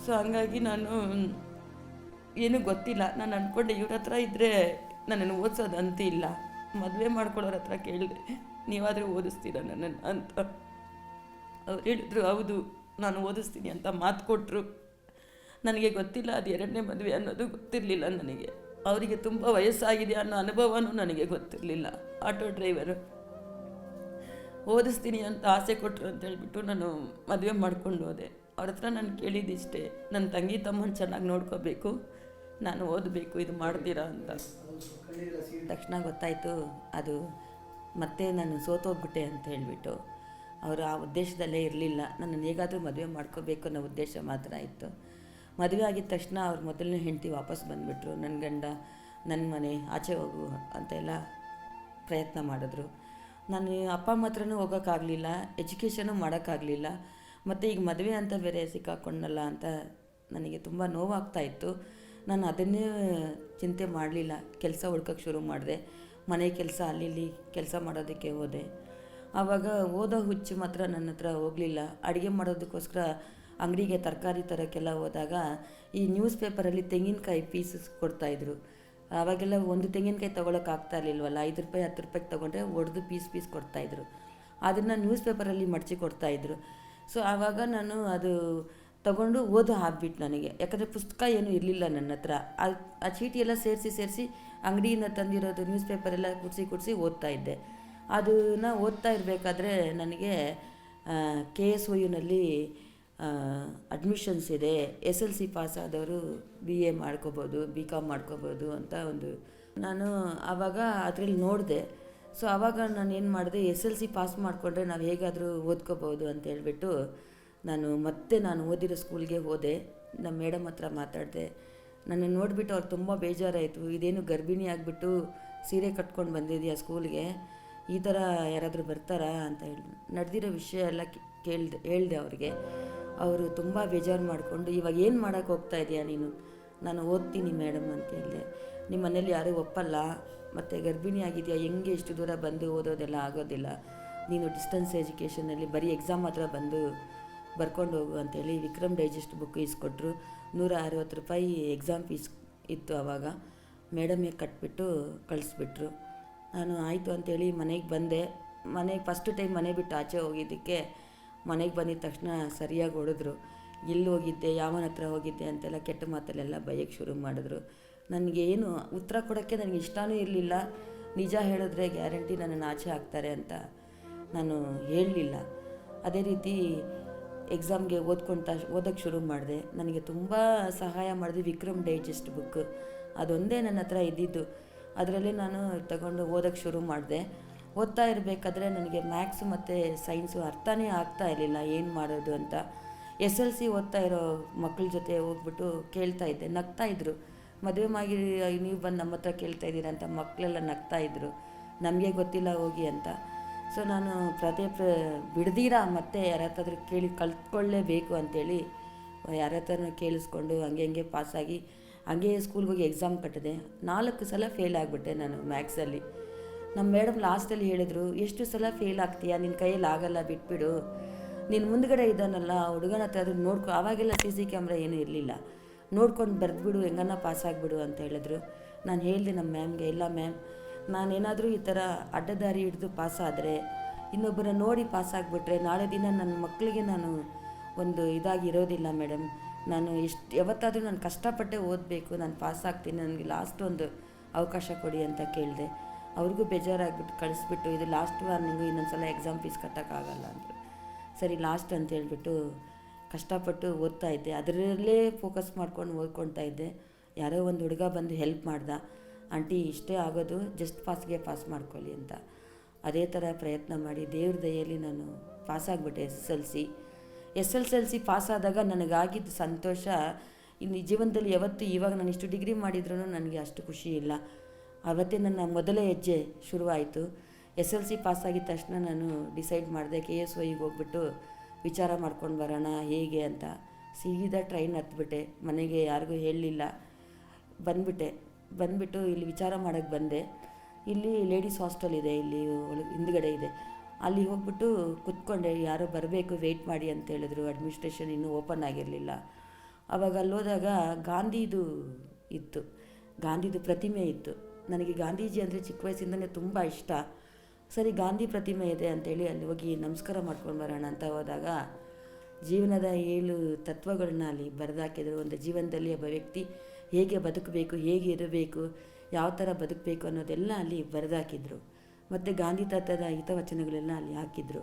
ಸೊ ಹಂಗಾಗಿ ನಾನು, ಏನೂ ಗೊತ್ತಿಲ್ಲ. ನಾನು ಅಂದ್ಕೊಂಡೆ ಇವ್ರ ಹತ್ರ ಇದ್ದರೆ ನನ್ನನ್ನು ಓದಿಸೋದು ಅಂತ ಇಲ್ಲ. ಮದುವೆ ಮಾಡ್ಕೊಳ್ಳೋರ ಹತ್ರ ಕೇಳಿದೆ, ನೀವಾದರೂ ಓದಿಸ್ತೀರ ನನ್ನನ್ನು? ಅಂತ. ಅವ್ರು ಹೇಳಿದ್ರು, ಹೌದು, ನಾನು ಓದಿಸ್ತೀನಿ ಅಂತ ಮಾತು ಕೊಟ್ಟರು ನನಗೆ ಗೊತ್ತಿಲ್ಲ ಅದು ಎರಡನೇ ಮದುವೆ ಅನ್ನೋದು ಗೊತ್ತಿರಲಿಲ್ಲ ನನಗೆ. ಅವರಿಗೆ ತುಂಬ ವಯಸ್ಸಾಗಿದೆ ಅನ್ನೋ ಅನುಭವನೂ ನನಗೆ ಗೊತ್ತಿರಲಿಲ್ಲ. Auto driver. ಓದಿಸ್ತೀನಿ ಅಂತ ಆಸೆ ಕೊಟ್ಟರು ಅಂತ ಹೇಳ್ಬಿಟ್ಟು ನಾನು ಮದುವೆ ಮಾಡ್ಕೊಂಡು ಹೋದೆ. ಅವ್ರ ಹತ್ರ ನಾನು ಕೇಳಿದ್ದಿಷ್ಟೇ ನನ್ನ ತಂಗಿ ತಮ್ಮನ ಚೆನ್ನಾಗಿ ನೋಡ್ಕೋಬೇಕು, ನಾನು ಓದಬೇಕು, ಇದು ಮಾಡ್ತೀರಾ ಅಂತ. ತಕ್ಷಣ ಗೊತ್ತಾಯಿತು, ಅದು ಮತ್ತೆ ನಾನು ಸೋತೋಗ್ಬಿಟ್ಟೆ ಅಂತ ಹೇಳಿಬಿಟ್ಟು ಅವರು ಆ ಉದ್ದೇಶದಲ್ಲೇ ಇರಲಿಲ್ಲ. ನನ್ನನ್ನು ಹೇಗಾದರೂ ಮದುವೆ ಮಾಡ್ಕೋಬೇಕು ಅನ್ನೋ ಉದ್ದೇಶ ಮಾತ್ರ ಇತ್ತು. ಮದುವೆ ಆಗಿದ ತಕ್ಷಣ ಅವ್ರ ಮೊದಲನೇ ಹೆಂಡತಿ ವಾಪಸ್ ಬಂದುಬಿಟ್ರು. ನನ್ನ ಗಂಡ ನನ್ನ ಮನೆ, ಆಚೆ ಹೋಗು ಅಂತೆಲ್ಲ ಪ್ರಯತ್ನ ಮಾಡಿದ್ರು. ನಾನು ಅಪ್ಪ ಅಮ್ಮ ಹತ್ರನೂ ಹೋಗೋಕ್ಕಾಗಲಿಲ್ಲ ಎಜುಕೇಷನು ಮಾಡೋಕ್ಕಾಗಲಿಲ್ಲ. ಮತ್ತು ಈಗ ಮದುವೆ ಅಂತ ಬೇರೆ ಸಿಕ್ಕಾಕೊಂಡಲ್ಲ ಅಂತ ನನಗೆ ತುಂಬ ನೋವಾಗ್ತಾ ಇತ್ತು. ನಾನು ಅದನ್ನೇ ಚಿಂತೆ ಮಾಡಲಿಲ್ಲ. ಕೆಲಸ ಹುಡ್ಕೋಕ್ಕೆ ಶುರು ಮಾಡಿದೆ. ಮನೆ ಕೆಲಸ ಅಲ್ಲಿ ಇಲ್ಲಿ ಕೆಲಸ ಮಾಡೋದಕ್ಕೆ ಹೋದೆ. ಆವಾಗ ಓದೋ ಹುಚ್ಚು ಮಾತ್ರ ನನ್ನ ಹತ್ರ ಹೋಗಲಿಲ್ಲ. ಅಡುಗೆ ಮಾಡೋದಕ್ಕೋಸ್ಕರ ಅಂಗಡಿಗೆ ತರಕಾರಿ ತರೋಕ್ಕೆಲ್ಲ ಹೋದಾಗ ಈ ನ್ಯೂಸ್ ಪೇಪರಲ್ಲಿ ತೆಂಗಿನಕಾಯಿ ಪೀಸಸ್ ಕೊಡ್ತಾಯಿದ್ರು ಆವಾಗೆಲ್ಲ ಒಂದು ತೆಂಗಿನಕಾಯಿ ತೊಗೊಳಕ್ಕೆ ಆಗ್ತಾ ಇರಲಿಲ್ವಲ್ಲ? ಐದು ರೂಪಾಯಿ, ಹತ್ತು ರೂಪಾಯಿಗೆ ತೊಗೊಂಡ್ರೆ ಒಡೆದು ಪೀಸ್ ಪೀಸ್ ಕೊಡ್ತಾಯಿದ್ರು ಅದನ್ನು ನ್ಯೂಸ್ ಪೇಪರಲ್ಲಿ ಮಡಚಿ ಕೊಡ್ತಾಯಿದ್ರು ಸೊ ಆವಾಗ ನಾನು ಅದು ತಗೊಂಡು ಓದು ಹಾಕ್ಬಿಟ್ಟು ನನಗೆ. ಯಾಕಂದರೆ ಪುಸ್ತಕ ಏನೂ ಇರಲಿಲ್ಲ ನನ್ನ ಹತ್ರ. ಆ ಚೀಟಿಯೆಲ್ಲ ಸೇರಿಸಿ ಸೇರಿಸಿ ಅಂಗಡಿಯಿಂದ ತಂದಿರೋದು ನ್ಯೂಸ್ ಪೇಪರೆಲ್ಲ ಕುಡಿಸಿ ಕುಡಿಸಿ ಓದ್ತಾ ಇದ್ದೆ. ಅದನ್ನು ಓದ್ತಾ ಇರಬೇಕಾದ್ರೆ ನನಗೆ ಕೆ ಎಸ್ ಒ ಯುನಲ್ಲಿ ಅಡ್ಮಿಷನ್ಸ್ ಇದೆ ಎಸ್ ಎಲ್ ಸಿ ಪಾಸ್ ಆದವರು ಬಿ ಎ ಮಾಡ್ಕೋಬೋದು ಬಿ ಕಾಮ್ ಮಾಡ್ಕೋಬೋದು ಅಂತ ಒಂದು, ನಾನು ಆವಾಗ ಅದರಲ್ಲಿ ನೋಡಿದೆ. ಸೊ ಆವಾಗ ನಾನು ಏನು ಮಾಡಿದೆ ಎಸ್ ಎಲ್ ಸಿ ಪಾಸ್ ಮಾಡಿಕೊಂಡ್ರೆ ನಾವು ಹೇಗಾದರೂ ಓದ್ಕೋಬೋದು ಅಂತ ಹೇಳಿಬಿಟ್ಟು ನಾನು ಮತ್ತೆ ನಾನು ಓದಿರೋ ಸ್ಕೂಲ್ಗೆ ಹೋದೆ. ನಮ್ಮ ಮೇಡಮ್ ಹತ್ರ ಮಾತಾಡಿದೆ. ನನ್ನ ನೋಡಿಬಿಟ್ಟು ಅವ್ರು ತುಂಬ ಬೇಜಾರಾಯಿತು. ಇದೇನು ಗರ್ಭಿಣಿ ಆಗಿಬಿಟ್ಟು ಸೀರೆ ಕಟ್ಕೊಂಡು ಬಂದಿದೆಯಾ ಸ್ಕೂಲ್ಗೆ ಈ ಥರ ಯಾರಾದರೂ ಬರ್ತಾರಾ ಅಂತ ಹೇಳಿ, ನಡೆದಿರೋ ವಿಷಯ ಎಲ್ಲ ಕೇಳಿದೆ, ಹೇಳಿದೆ ಅವ್ರಿಗೆ. ಅವರು ತುಂಬ ಬೇಜಾರು ಮಾಡಿಕೊಂಡು, ಇವಾಗ ಏನು ಮಾಡೋಕ್ಕೆ ಹೋಗ್ತಾ ಇದೆಯಾ ನೀನು? ನಾನು ಓದ್ತೀನಿ ಮೇಡಮ್, ಅಂತ ಹೇಳಿದೆ. ನಿಮ್ಮ ಮನೇಲಿ ಯಾರೂ ಒಪ್ಪಲ್ಲ, ಮತ್ತು ಗರ್ಭಿಣಿ ಆಗಿದೆಯಾ, ಹೆಂಗೆ ಇಷ್ಟು ದೂರ ಬಂದು ಓದೋದೆಲ್ಲ ಆಗೋದಿಲ್ಲ? ನೀನು ಡಿಸ್ಟೆನ್ಸ್ ಎಜುಕೇಷನಲ್ಲಿ ಬರೀ ಎಕ್ಸಾಮ್ ಹತ್ರ ಬಂದು ಬರ್ಕೊಂಡು ಹೋಗು ಅಂತೇಳಿ ವಿಕ್ರಮ್ ಡೈಜೆಸ್ಟ್ ಬುಕ್ ಇಸ್ಕೊಟ್ರು ನೂರ ಅರವತ್ತು ರೂಪಾಯಿ ಎಕ್ಸಾಮ್ ಫೀಸ್ ಇತ್ತು ಆವಾಗ ಮೇಡಮ್ಗೆ ಕಟ್ಬಿಟ್ಟು ಕಳಿಸ್ಬಿಟ್ರು. ನಾನು ಆಯಿತು ಅಂತೇಳಿ ಮನೆಗೆ ಬಂದೆ. ಮನೆಗೆ, ಫಸ್ಟ್ ಟೈಮ್ ಮನೆ ಬಿಟ್ಟು ಆಚೆ ಹೋಗಿದ್ದಕ್ಕೆ ಮನೆಗೆ ಬಂದಿದ ತಕ್ಷಣ ಸರಿಯಾಗಿ ಹೊಡೆದ್ರು. ಎಲ್ಲಿ ಹೋಗಿದ್ದೆ, ಯಾವನ ಹತ್ರ ಹೋಗಿದ್ದೆ? ಅಂತೆಲ್ಲ ಕೆಟ್ಟ ಮಾತಲ್ಲೆಲ್ಲ ಬೈಯಕ್ಕೆ ಶುರು ಮಾಡಿದ್ರು. ನನಗೇನು ಉತ್ತರ ಕೊಡೋಕ್ಕೆ ನನಗೆ ಇಷ್ಟವೂ ಇರಲಿಲ್ಲ. ನಿಜ ಹೇಳಿದ್ರೆ ಗ್ಯಾರಂಟಿ ನನ್ನನ್ನು ಆಚೆ ಹಾಕ್ತಾರೆ ಅಂತ ನಾನು ಹೇಳಲಿಲ್ಲ. ಅದೇ ರೀತಿ ಎಕ್ಸಾಮ್ಗೆ ಓದ್ಕೊಳ್ತಾ ಓದೋಕ್ಕೆ ಶುರು ಮಾಡಿದೆ. ನನಗೆ ತುಂಬ ಸಹಾಯ ಮಾಡಿದೆ ವಿಕ್ರಮ್ ಡೈಜೆಸ್ಟ್ ಬುಕ್. ಅದೊಂದೇ ನನ್ನ ಹತ್ರ ಇದ್ದಿದ್ದು. ಅದರಲ್ಲಿ ನಾನು ತಗೊಂಡು ಓದೋಕ್ಕೆ ಶುರು ಮಾಡಿದೆ. ಓದ್ತಾ ಇರಬೇಕಾದ್ರೆ ನನಗೆ ಮ್ಯಾಥ್ಸ್ ಮತ್ತು ಸೈನ್ಸು ಅರ್ಥನೇ ಆಗ್ತಾ ಇರಲಿಲ್ಲ, ಏನು ಮಾಡೋದು ಅಂತ. ಎಸ್ ಎಲ್ ಸಿ ಓದ್ತಾ ಇರೋ ಮಕ್ಕಳ ಜೊತೆ ಹೋಗ್ಬಿಟ್ಟು ಕೇಳ್ತಾ ಇದ್ದೆ, ನಗ್ತಾ ಇದ್ರು. ಮದುವೆ ಮಾಡಿ ನೀವು ಬಂದು ನಮ್ಮ ಹತ್ರ ಕೇಳ್ತಾ ಇದ್ದೀರ ಅಂತ ಮಕ್ಕಳೆಲ್ಲ ನಗ್ತಾ ಇದ್ರು. ನಮಗೆ ಗೊತ್ತಿಲ್ಲ ಹೋಗಿ ಅಂತ. ಸೊ ನಾನು ಪ್ರತಿ ಪ್ರ ಬಿಡ್ದೀರಾ? ಮತ್ತೆ ಯಾರ ಹತ್ತಾದ್ರೂ ಕೇಳಿ ಕಲ್ತ್ಕೊಳ್ಳೇಬೇಕು ಅಂತೇಳಿ ಯಾರ ಹತ್ರನೂ ಕೇಳಿಸ್ಕೊಂಡು ಹಂಗೆ ಹಂಗೆ ಪಾಸಾಗಿ ಹಂಗೆ ಸ್ಕೂಲ್ಗೆ ಹೋಗಿ ಎಕ್ಸಾಮ್ ಕಟ್ಟಿದೆ. ನಾಲ್ಕು ಸಲ ಫೇಲ್ ಆಗಿಬಿಟ್ಟೆ ನಾನು ಮ್ಯಾಥ್ಸಲ್ಲಿ ನಮ್ಮ ಮೇಡಮ್ ಲಾಸ್ಟಲ್ಲಿ ಹೇಳಿದರು, ಎಷ್ಟು ಸಲ ಫೇಲ್ ಆಗ್ತೀಯಾ? ನಿನ್ನ ಕೈಯಲ್ಲಿ ಆಗಲ್ಲ, ಬಿಟ್ಬಿಡು. ನೀನು ಮುಂದ್ಗಡೆ ಇದ್ದಾನಲ್ಲ ಹುಡುಗನ ಹತ್ರ ಅದನ್ನ ನೋಡ್ಕೊ. ಆವಾಗೆಲ್ಲ ಸಿ ಸಿ ಕ್ಯಾಮ್ರಾ ಏನೂ ಇರಲಿಲ್ಲ. ನೋಡ್ಕೊಂಡು ಬರೆದ್ಬಿಡು ಹೆಂಗನ್ನ ಪಾಸ್ ಆಗಿಬಿಡು ಅಂತ ಹೇಳಿದ್ರು. ನಾನು ಹೇಳಿದೆ ನಮ್ಮ ಮ್ಯಾಮ್ಗೆ, ಇಲ್ಲ ಮ್ಯಾಮ್, ನಾನೇನಾದರೂ ಈ ಥರ ಅಡ್ಡದಾರಿ ಹಿಡಿದು ಪಾಸಾದರೆ ಇನ್ನೊಬ್ಬರ ನೋಡಿ ಪಾಸ್ ಆಗಿಬಿಟ್ರೆ, ನಾಳೆ ದಿನ ನನ್ನ ಮಕ್ಕಳಿಗೆ ನಾನು ಒಂದು ಇದಾಗಿ ಇರೋದಿಲ್ಲ ಮೇಡಮ್. ನಾನು ಎಷ್ಟು, ಯಾವತ್ತಾದರೂ ನಾನು ಕಷ್ಟಪಟ್ಟೆ ಓದಬೇಕು, ನಾನು ಪಾಸ್ ಆಗ್ತೀನಿ, ನನಗೆ ಲಾಸ್ಟ್ ಒಂದು ಅವಕಾಶ ಕೊಡಿ ಅಂತ ಕೇಳಿದೆ. ಅವ್ರಿಗೂ ಬೇಜಾರಾಗ್ಬಿಟ್ಟು ಕಳಿಸ್ಬಿಟ್ಟು ಇದು ಲಾಸ್ಟ್ ವಾರ್ನಿಂಗು ಇನ್ನೊಂದು ಸಲ ಎಕ್ಸಾಮ್ ಫೀಸ್ ಕಟ್ಟೋಕ್ಕಾಗಲ್ಲ ಅಂದರು. ಸರಿ ಲಾಸ್ಟ್ ಅಂತ ಹೇಳ್ಬಿಟ್ಟು ಕಷ್ಟಪಟ್ಟು ಓದ್ತಾ ಇದ್ದೆ. ಅದರಲ್ಲೇ ಫೋಕಸ್ ಮಾಡ್ಕೊಂಡು ಓದ್ಕೊಳ್ತಾ ಇದ್ದೆ. ಯಾರೋ ಒಂದು ಹುಡುಗ ಬಂದು ಹೆಲ್ಪ್ ಮಾಡ್ದ. ಆಂಟಿ, ಇಷ್ಟೇ ಆಗೋದು ಜಸ್ಟ್ ಪಾಸ್ಗೆ ಪಾಸ್ ಮಾಡ್ಕೊಳ್ಳಿ ಅಂತ. ಅದೇ ಥರ ಪ್ರಯತ್ನ ಮಾಡಿ ದೇವ್ರ ದಯೆಯಲ್ಲಿ ನಾನು pass ಆಗಿಬಿಟ್ಟೆ S S L C. S L L C pass ಆದಾಗ ನನಗಾಗಿದ್ದ ಸಂತೋಷ, ಇನ್ನು ಜೀವನದಲ್ಲಿ ಯಾವತ್ತೂ ಇವಾಗ ನಾನು ಇಷ್ಟು ಡಿಗ್ರಿ ಮಾಡಿದ್ರೂ ನನಗೆ ಅಷ್ಟು ಖುಷಿ ಇಲ್ಲ. ಆವತ್ತೇ ನನ್ನ ಮೊದಲ ಹೆಜ್ಜೆ ಶುರುವಾಯಿತು. ಎಸ್ ಎಲ್ ಸಿ ಪಾಸ್ ಆಗಿದ ತಕ್ಷಣ ನಾನು ಡಿಸೈಡ್ ಮಾಡಿದೆ, ಕೆ ಎಸ್ ವೈಗೆ ಹೋಗ್ಬಿಟ್ಟು ವಿಚಾರ ಮಾಡ್ಕೊಂಡು ಬರೋಣ, ಹೇಗೆ ಅಂತ. ಸೀದಾ ಟ್ರೈನ್ ಹತ್ಬಿಟ್ಟೆ, ಮನೆಗೆ ಯಾರಿಗೂ ಹೇಳಲಿಲ್ಲ. ಬಂದ್ಬಿಟ್ಟೆ, ಬಂದ್ಬಿಟ್ಟು ಇಲ್ಲಿ ವಿಚಾರ ಮಾಡೋಕ್ಕೆ ಬಂದೆ. ಇಲ್ಲಿ ಲೇಡೀಸ್ ಹಾಸ್ಟೆಲ್ ಇದೆ, ಇಲ್ಲಿ ಒಳಗೆ ಹಿಂದ್ಗಡೆ ಇದೆ. ಅಲ್ಲಿ ಹೋಗ್ಬಿಟ್ಟು ಕುತ್ಕೊಂಡೆ, ಯಾರೋ ಬರಬೇಕು ವೆಯ್ಟ್ ಮಾಡಿ ಅಂತ ಹೇಳಿದ್ರು. ಅಡ್ಮಿನಿಸ್ಟ್ರೇಷನ್ ಇನ್ನೂ ಓಪನ್ ಆಗಿರಲಿಲ್ಲ. ಆವಾಗ ಅಲ್ಲಿ ಹೋದಾಗ ಗಾಂಧಿದು ಇತ್ತು. ಗಾಂಧಿದು ಪ್ರತಿಮೆ ಇತ್ತು. ನನಗೆ ಗಾಂಧೀಜಿ ಅಂದರೆ ಚಿಕ್ಕ ವಯಸ್ಸಿಂದಲೇ ತುಂಬ ಇಷ್ಟ. ಸರಿ, ಗಾಂಧಿ ಪ್ರತಿಮೆ ಇದೆ ಅಂತೇಳಿ ಅಲ್ಲಿ ಹೋಗಿ ನಮಸ್ಕಾರ ಮಾಡ್ಕೊಂಡು ಬರೋಣ ಅಂತ ಹೋದಾಗ ಜೀವನದ ಏಳು ತತ್ವಗಳನ್ನ ಅಲ್ಲಿ ಬರೆದಾಕಿದ್ರು. ಒಂದು ಜೀವನದಲ್ಲಿ ಒಬ್ಬ ವ್ಯಕ್ತಿ ಹೇಗೆ ಬದುಕಬೇಕು, ಹೇಗೆ ಇರಬೇಕು, ಯಾವ ಥರ ಬದುಕಬೇಕು ಅನ್ನೋದೆಲ್ಲ ಅಲ್ಲಿ ಬರೆದಾಕಿದ್ರು. ಮತ್ತು ಗಾಂಧಿ ತಾತದ ಹಿತವಚನಗಳೆಲ್ಲ ಅಲ್ಲಿ ಹಾಕಿದ್ರು.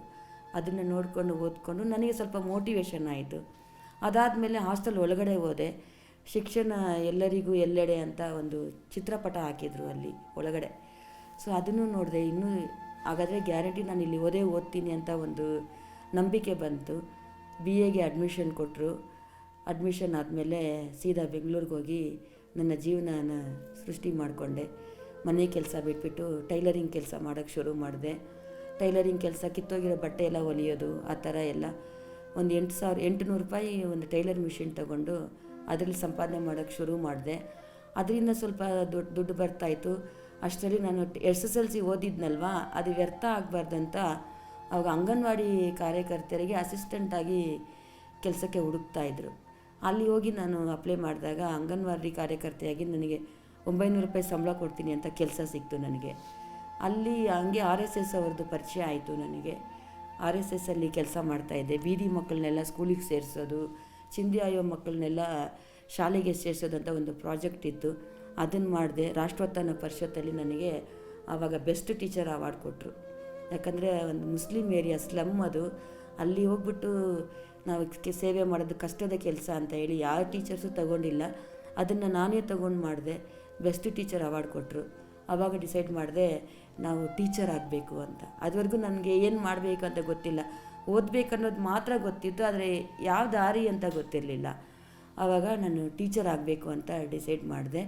ಅದನ್ನು ನೋಡಿಕೊಂಡು ಓದ್ಕೊಂಡು ನನಗೆ ಸ್ವಲ್ಪ ಮೋಟಿವೇಶನ್ ಆಯಿತು. ಅದಾದಮೇಲೆ ಹಾಸ್ಟೆಲ್ ಒಳಗಡೆ ಹೋದೆ. ಶಿಕ್ಷಣ ಎಲ್ಲರಿಗೂ ಎಲ್ಲೆಡೆ ಅಂತ ಒಂದು ಚಿತ್ರಪಟ ಹಾಕಿದರು ಅಲ್ಲಿ ಒಳಗಡೆ. ಸೊ ಅದನ್ನು ನೋಡಿದೆ, ಇನ್ನೂ ಹಾಗಾದರೆ ಗ್ಯಾರಂಟಿ ನಾನು ಇಲ್ಲಿ ಓದೇ ಓದ್ತೀನಿ ಅಂತ ಒಂದು ನಂಬಿಕೆ ಬಂತು. ಬಿ ಎಗೆ ಅಡ್ಮಿಷನ್ ಕೊಟ್ಟರು ಅಡ್ಮಿಷನ್ ಆದಮೇಲೆ ಸೀದಾ ಬೆಂಗಳೂರಿಗೆ ಹೋಗಿ ನನ್ನ ಜೀವನನ ಸೃಷ್ಟಿ ಮಾಡಿಕೊಂಡೆ. ಮನೆ ಕೆಲಸ ಬಿಟ್ಬಿಟ್ಟು ಟೈಲರಿಂಗ್ ಕೆಲಸ ಮಾಡೋಕ್ಕೆ ಶುರು ಮಾಡಿದೆ. ಟೈಲರಿಂಗ್ ಕೆಲಸ, ಕಿತ್ತೋಗಿರೋ ಬಟ್ಟೆ ಎಲ್ಲ ಹೊಲಿಯೋದು, ಆ ಥರ ಎಲ್ಲ. ಒಂದು ಎಂಟು ಸಾವಿರ, ಎಂಟುನೂರು ರೂಪಾಯಿ ಒಂದು ಟೈಲರ್ ಮಿಷಿನ್ ತಗೊಂಡು ಅದರಲ್ಲಿ ಸಂಪಾದನೆ ಮಾಡೋಕ್ಕೆ ಶುರು ಮಾಡಿದೆ. ಅದರಿಂದ ಸ್ವಲ್ಪ ದುಡ್ಡು ದುಡ್ಡು ಬರ್ತಾಯಿತ್ತು ಅಷ್ಟರಲ್ಲಿ ನಾನು ಎಸ್ ಎಸ್ ಎಲ್ ಸಿ ಓದಿದ್ನಲ್ವಾ? ಅದು ವ್ಯರ್ಥ ಆಗಬಾರ್ದಂತ ಅವಾಗ ಅಂಗನವಾಡಿ ಕಾರ್ಯಕರ್ತೆಯರಿಗೆ ಅಸಿಸ್ಟೆಂಟಾಗಿ ಕೆಲಸಕ್ಕೆ ಹುಡುಕ್ತಾಯಿದ್ರು ಅಲ್ಲಿ ಹೋಗಿ ನಾನು ಅಪ್ಲೈ ಮಾಡಿದಾಗ ಅಂಗನವಾಡಿ ಕಾರ್ಯಕರ್ತೆಯಾಗಿ ನನಗೆ ಒಂಬೈನೂರು ರೂಪಾಯಿ ಸಂಬಳ ಕೊಡ್ತೀನಿ ಅಂತ ಕೆಲಸ ಸಿಕ್ತು ನನಗೆ. ಅಲ್ಲಿ ಹಂಗೆ ಆರ್ ಎಸ್ ಎಸ್ ಅವ್ರದ್ದು ಪರಿಚಯ ಆಯಿತು ನನಗೆ. ಆರ್ ಎಸ್ ಎಸ್ ಅಲ್ಲಿ ಕೆಲಸ ಮಾಡ್ತಾಯಿದ್ದೆ ಬೀದಿ ಮಕ್ಕಳನ್ನೆಲ್ಲ ಸ್ಕೂಲಿಗೆ ಸೇರಿಸೋದು ಚಿಂದಿ ಆಯೋ ಮಕ್ಕಳನ್ನೆಲ್ಲ ಶಾಲೆಗೆ ಸೇರಿಸೋದಂಥ ಒಂದು ಪ್ರಾಜೆಕ್ಟ್ ಇತ್ತು. ಅದನ್ನು ಮಾಡಿದೆ ರಾಷ್ಟ್ರೋತ್ಥಾನ ಪರಿಷತ್ತಲ್ಲಿ ನನಗೆ ಆವಾಗ ಬೆಸ್ಟ್ ಟೀಚರ್ ಅವಾರ್ಡ್ ಕೊಟ್ಟರು ಯಾಕಂದರೆ ಒಂದು ಮುಸ್ಲಿಂ ಏರಿಯಾ ಸ್ಲಮ್ ಅದು. ಅಲ್ಲಿ ಹೋಗ್ಬಿಟ್ಟು ನಾವು ಸೇವೆ ಮಾಡೋದು ಕಷ್ಟದ ಕೆಲಸ ಅಂತ ಹೇಳಿ ಯಾವ ಟೀಚರ್ಸು ತಗೊಂಡಿಲ್ಲ. ಅದನ್ನು ನಾನೇ ತಗೊಂಡು ಮಾಡಿದೆ, ಬೆಸ್ಟ್ ಟೀಚರ್ ಅವಾರ್ಡ್ ಕೊಟ್ಟರು ಆವಾಗ ಡಿಸೈಡ್ ಮಾಡಿದೆ ನಾವು ಟೀಚರ್ ಆಗಬೇಕು ಅಂತ. ಅದುವರೆಗೂ ನನಗೆ ಏನು ಮಾಡಬೇಕು ಅಂತ ಗೊತ್ತಿಲ್ಲ. ಓದಬೇಕು ಅನ್ನೋದು ಮಾತ್ರ ಗೊತ್ತಿತ್ತು, ಆದರೆ ಯಾವ ದಾರಿ ಅಂತ ಗೊತ್ತಿರಲಿಲ್ಲ. ಆವಾಗ ನಾನು ಟೀಚರ್ ಆಗಬೇಕು ಅಂತ ಡಿಸೈಡ್ ಮಾಡಿದೆ.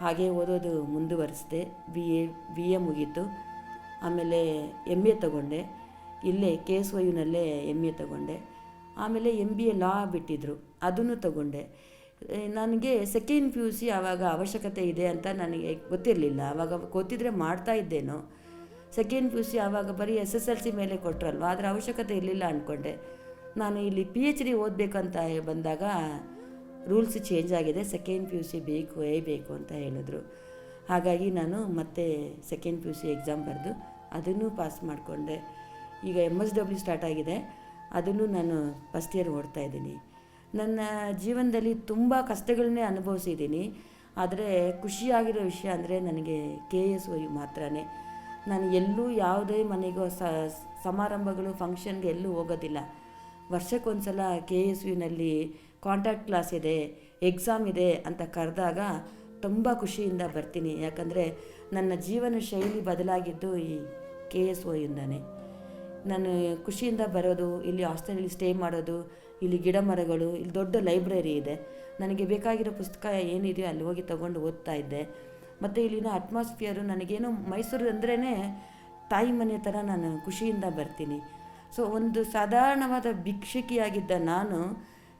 ಹಾಗೆ ಓದೋದು ಮುಂದುವರಿಸಿದೆ. ಬಿ ಎ ಬಿ ಎ ಮುಗೀತು. ಆಮೇಲೆ ಎಂ ಎ ತಗೊಂಡೆ. ಇಲ್ಲೇ ಕೆ ಎಸ್ ವೈನಲ್ಲೇ ಎಂ ಎ ತಗೊಂಡೆ. ಆಮೇಲೆ ಎಂ ಬಿ ಎ ಲಾ ಬಿಟ್ಟಿದ್ರು. ಅದನ್ನು ತಗೊಂಡೆ. ನನಗೆ ಸೆಕೆಂಡ್ ಪಿ ಯು ಸಿ ಆವಾಗ ಅವಶ್ಯಕತೆ ಇದೆ ಅಂತ ನನಗೆ ಗೊತ್ತಿರಲಿಲ್ಲ. ಆವಾಗ ಗೊತ್ತಿದ್ರೆ ಮಾಡ್ತಾ ಇದ್ದೇನೋ. ಸೆಕೆಂಡ್ ಪಿ ಯು ಸಿ ಆವಾಗ ಬರೀ ಎಸ್ ಎಸ್ ಎಲ್ ಸಿ ಮೇಲೆ ಕೊಟ್ರಲ್ವ? ಅದರ ಅವಶ್ಯಕತೆ ಇರಲಿಲ್ಲ ಅಂದ್ಕೊಂಡೆ ನಾನು ಇಲ್ಲಿ ಪಿ ಎಚ್ ಡಿ ಓದಬೇಕಂತ ಬಂದಾಗ ರೂಲ್ಸ್ ಚೇಂಜ್ ಆಗಿದೆ. ಸೆಕೆಂಡ್ ಪಿ ಯು ಸಿ ಬೇಕು ಏ ಬೇಕು ಅಂತ ಹೇಳಿದ್ರು. ಹಾಗಾಗಿ ನಾನು ಮತ್ತೆ second P U C exam ಬರೆದು ಅದನ್ನು ಪಾಸ್ ಮಾಡಿಕೊಂಡೆ. ಈಗ ಎಂ ಎಸ್ ಡಬ್ಲ್ಯೂ ಸ್ಟಾರ್ಟ್ ಆಗಿದೆ. ಅದನ್ನು ನಾನು ಫಸ್ಟ್ ಇಯರ್ ಓಡ್ತಾ ಇದ್ದೀನಿ. ನನ್ನ ಜೀವನದಲ್ಲಿ ತುಂಬ ಕಷ್ಟಗಳನ್ನೇ ಅನುಭವಿಸಿದ್ದೀನಿ. ಆದರೆ ಖುಷಿಯಾಗಿರೋ ವಿಷಯ ಅಂದರೆ ನನಗೆ ಕೆ ಎಸ್ ವೈ ಮಾತ್ರನೇ. ನಾನು ಎಲ್ಲೂ ಯಾವುದೇ ಮನೆಗೂ ಸಮಾರಂಭಗಳು ಫಂಕ್ಷನ್ಗೆ ಎಲ್ಲೂ ಹೋಗೋದಿಲ್ಲ. ವರ್ಷಕ್ಕೊಂದ್ಸಲ ಕೆ ಎಸ್ ಯುನಲ್ಲಿ ಕಾಂಟ್ಯಾಕ್ಟ್ ಕ್ಲಾಸ್ ಇದೆ ಎಕ್ಸಾಮ್ ಇದೆ ಅಂತ ಕರೆದಾಗ ತುಂಬ ಖುಷಿಯಿಂದ ಬರ್ತೀನಿ. ಯಾಕಂದರೆ ನನ್ನ ಜೀವನ ಶೈಲಿ ಬದಲಾಗಿದ್ದು ಈ ಕೆ ಎಸ್ ಒಯಿಂದನೇ ನಾನು ಖುಷಿಯಿಂದ ಬರೋದು, ಇಲ್ಲಿ ಹಾಸ್ಟೆಲಲ್ಲಿ ಸ್ಟೇ ಮಾಡೋದು, ಇಲ್ಲಿ ಗಿಡ ಮರಗಳು ಇಲ್ಲಿ ದೊಡ್ಡ ಲೈಬ್ರರಿ ಇದೆ. ನನಗೆ ಬೇಕಾಗಿರೋ ಪುಸ್ತಕ ಏನಿದೆಯೋ ಅಲ್ಲಿ ಹೋಗಿ ತೊಗೊಂಡು ಓದ್ತಾ ಇದ್ದೆ. ಮತ್ತು ಇಲ್ಲಿನ ಅಟ್ಮಾಸ್ಫಿಯರು ನನಗೇನು ಮೈಸೂರು ಅಂದ್ರೇ ತಾಯಿ ಮನೆ ಥರ ನಾನು ಖುಷಿಯಿಂದ ಬರ್ತೀನಿ. ಸೊ ಒಂದು ಸಾಧಾರಣವಾದ ಭಿಕ್ಷುಕಿಯಾಗಿದ್ದ ನಾನು,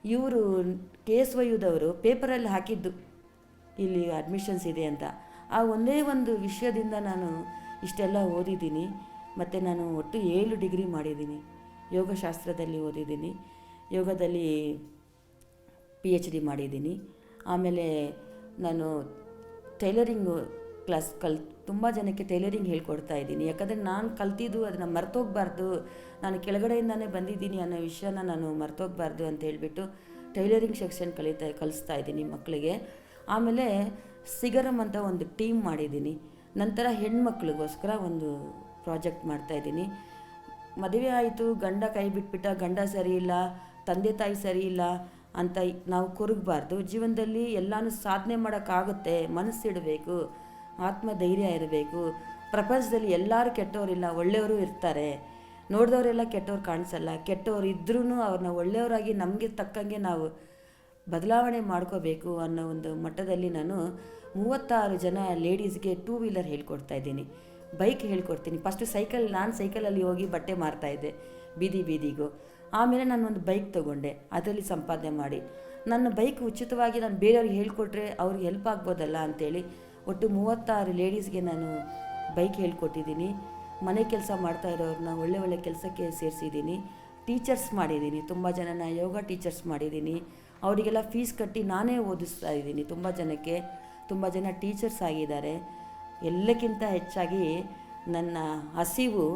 ಇವರು ಕೆ ಎಸ್ ವೈಯುದವರು ಪೇಪರಲ್ಲಿ ಹಾಕಿದ್ದು, ಇಲ್ಲಿ ಅಡ್ಮಿಷನ್ಸ್ ಇದೆ ಅಂತ. ಆ ಒಂದೇ ಒಂದು ವಿಷಯದಿಂದ ನಾನು ಇಷ್ಟೆಲ್ಲ ಓದಿದ್ದೀನಿ. ಮತ್ತು ನಾನು ಒಟ್ಟು ಏಳು ಡಿಗ್ರಿ ಮಾಡಿದ್ದೀನಿ. ಯೋಗಶಾಸ್ತ್ರದಲ್ಲಿ ಓದಿದ್ದೀನಿ. ಯೋಗದಲ್ಲಿ ಪಿ ಎಚ್ ಡಿ ಮಾಡಿದ್ದೀನಿ. ಆಮೇಲೆ ನಾನು ಟೈಲರಿಂಗು ಕ್ಲಾಸ್ ಕಲ್, ತುಂಬ ಜನಕ್ಕೆ ಟೈಲರಿಂಗ್ ಹೇಳ್ಕೊಡ್ತಾ ಇದ್ದೀನಿ. ಯಾಕಂದರೆ ನಾನು ಕಲ್ತಿದ್ದು ಅದನ್ನು ಮರ್ತೋಗ್ಬಾರ್ದು, ನಾನು ಕೆಳಗಡೆಯಿಂದನೇ ಬಂದಿದ್ದೀನಿ ಅನ್ನೋ ವಿಷಯನ ನಾನು ಮರ್ತೋಗ್ಬಾರ್ದು ಅಂತ ಹೇಳಿಬಿಟ್ಟು ಟೈಲರಿಂಗ್ ಸೆಕ್ಷನ್ ಕಲಿತಾ, ಕಲಿಸ್ತಾ ಇದ್ದೀನಿ ಮಕ್ಕಳಿಗೆ ಆಮೇಲೆ ಸಿಗರಮ್ ಅಂತ ಒಂದು ಟೀಮ್ ಮಾಡಿದ್ದೀನಿ. ನಂತರ ಹೆಣ್ಮಕ್ಳಿಗೋಸ್ಕರ ಒಂದು ಪ್ರಾಜೆಕ್ಟ್ ಮಾಡ್ತಾಯಿದ್ದೀನಿ ಮದುವೆ ಆಯಿತು, ಗಂಡ ಕೈ ಬಿಟ್ಬಿಟ್ಟ, ಗಂಡ ಸರಿ ತಂದೆ ತಾಯಿ ಸರಿ ಇಲ್ಲ ಅಂತ ನಾವು ಕೊರಗಬಾರ್ದು. ಜೀವನದಲ್ಲಿ ಎಲ್ಲನೂ ಸಾಧನೆ ಮಾಡೋಕ್ಕಾಗುತ್ತೆ. ಮನಸ್ಸಿಡಬೇಕು ಆತ್ಮಧೈರ್ಯ ಇರಬೇಕು. ಪ್ರಪಂಚದಲ್ಲಿ ಎಲ್ಲರೂ ಕೆಟ್ಟವರಿಲ್ಲ ಒಳ್ಳೆಯವರು ಇರ್ತಾರೆ. ನೋಡಿದವರೆಲ್ಲ ಕೆಟ್ಟವ್ರು ಕಾಣಿಸಲ್ಲ. ಕೆಟ್ಟವ್ರು ಇದ್ರೂ ಅವ್ರನ್ನ ಒಳ್ಳೆಯವರಾಗಿ ನಮಗೆ ತಕ್ಕಂಗೆ ನಾವು ಬದಲಾವಣೆ ಮಾಡ್ಕೋಬೇಕು ಅನ್ನೋ ಒಂದು ಮಟ್ಟದಲ್ಲಿ ನಾನು ಮೂವತ್ತಾರು ಜನ ಲೇಡೀಸ್ಗೆ ಟೂ ವೀಲರ್ ಹೇಳ್ಕೊಡ್ತಾ ಇದ್ದೀನಿ. ಬೈಕ್ ಹೇಳ್ಕೊಡ್ತೀನಿ. ಫಸ್ಟು ಸೈಕಲ್ ನಾನು ಸೈಕಲಲ್ಲಿ ಹೋಗಿ ಬಟ್ಟೆ ಮಾರ್ತಾಯಿದ್ದೆ ಬೀದಿ ಬೀದಿಗೂ. ಆಮೇಲೆ ನಾನು ಒಂದು ಬೈಕ್ ತೊಗೊಂಡೆ, ಅದರಲ್ಲಿ ಸಂಪಾದನೆ ಮಾಡಿ. ನನ್ನ ಬೈಕ್ ಉಚಿತವಾಗಿ ನಾನು ಬೇರೆಯವ್ರಿಗೆ ಹೇಳ್ಕೊಟ್ರೆ ಅವ್ರಿಗೆ ಹೆಲ್ಪ್ ಆಗ್ಬೋದಲ್ಲ ಅಂತೇಳಿ ಒಟ್ಟು ಮೂವತ್ತಾರು ಲೇಡೀಸ್ಗೆ ನಾನು ಬೈಕ್ ಹೇಳ್ಕೊಟ್ಟಿದ್ದೀನಿ. ಮನೆ ಕೆಲಸ ಮಾಡ್ತಾ ಇರೋರನ್ನ ಒಳ್ಳೆ ಒಳ್ಳೆ ಕೆಲಸಕ್ಕೆ ಸೇರಿಸಿದ್ದೀನಿ. ಟೀಚರ್ಸ್ ಮಾಡಿದ್ದೀನಿ, ತುಂಬ ಜನನ ಯೋಗ ಟೀಚರ್ಸ್ ಮಾಡಿದ್ದೀನಿ. ಅವರಿಗೆಲ್ಲ ಫೀಸ್ ಕಟ್ಟಿ ನಾನೇ ಓದಿಸ್ತಾ ಇದ್ದೀನಿ ತುಂಬ ಜನಕ್ಕೆ. ತುಂಬ ಜನ ಟೀಚರ್ಸ್ ಆಗಿದ್ದಾರೆ. ಎಲ್ಲಕ್ಕಿಂತ ಹೆಚ್ಚಾಗಿ ನನ್ನ ಹಸಿವು,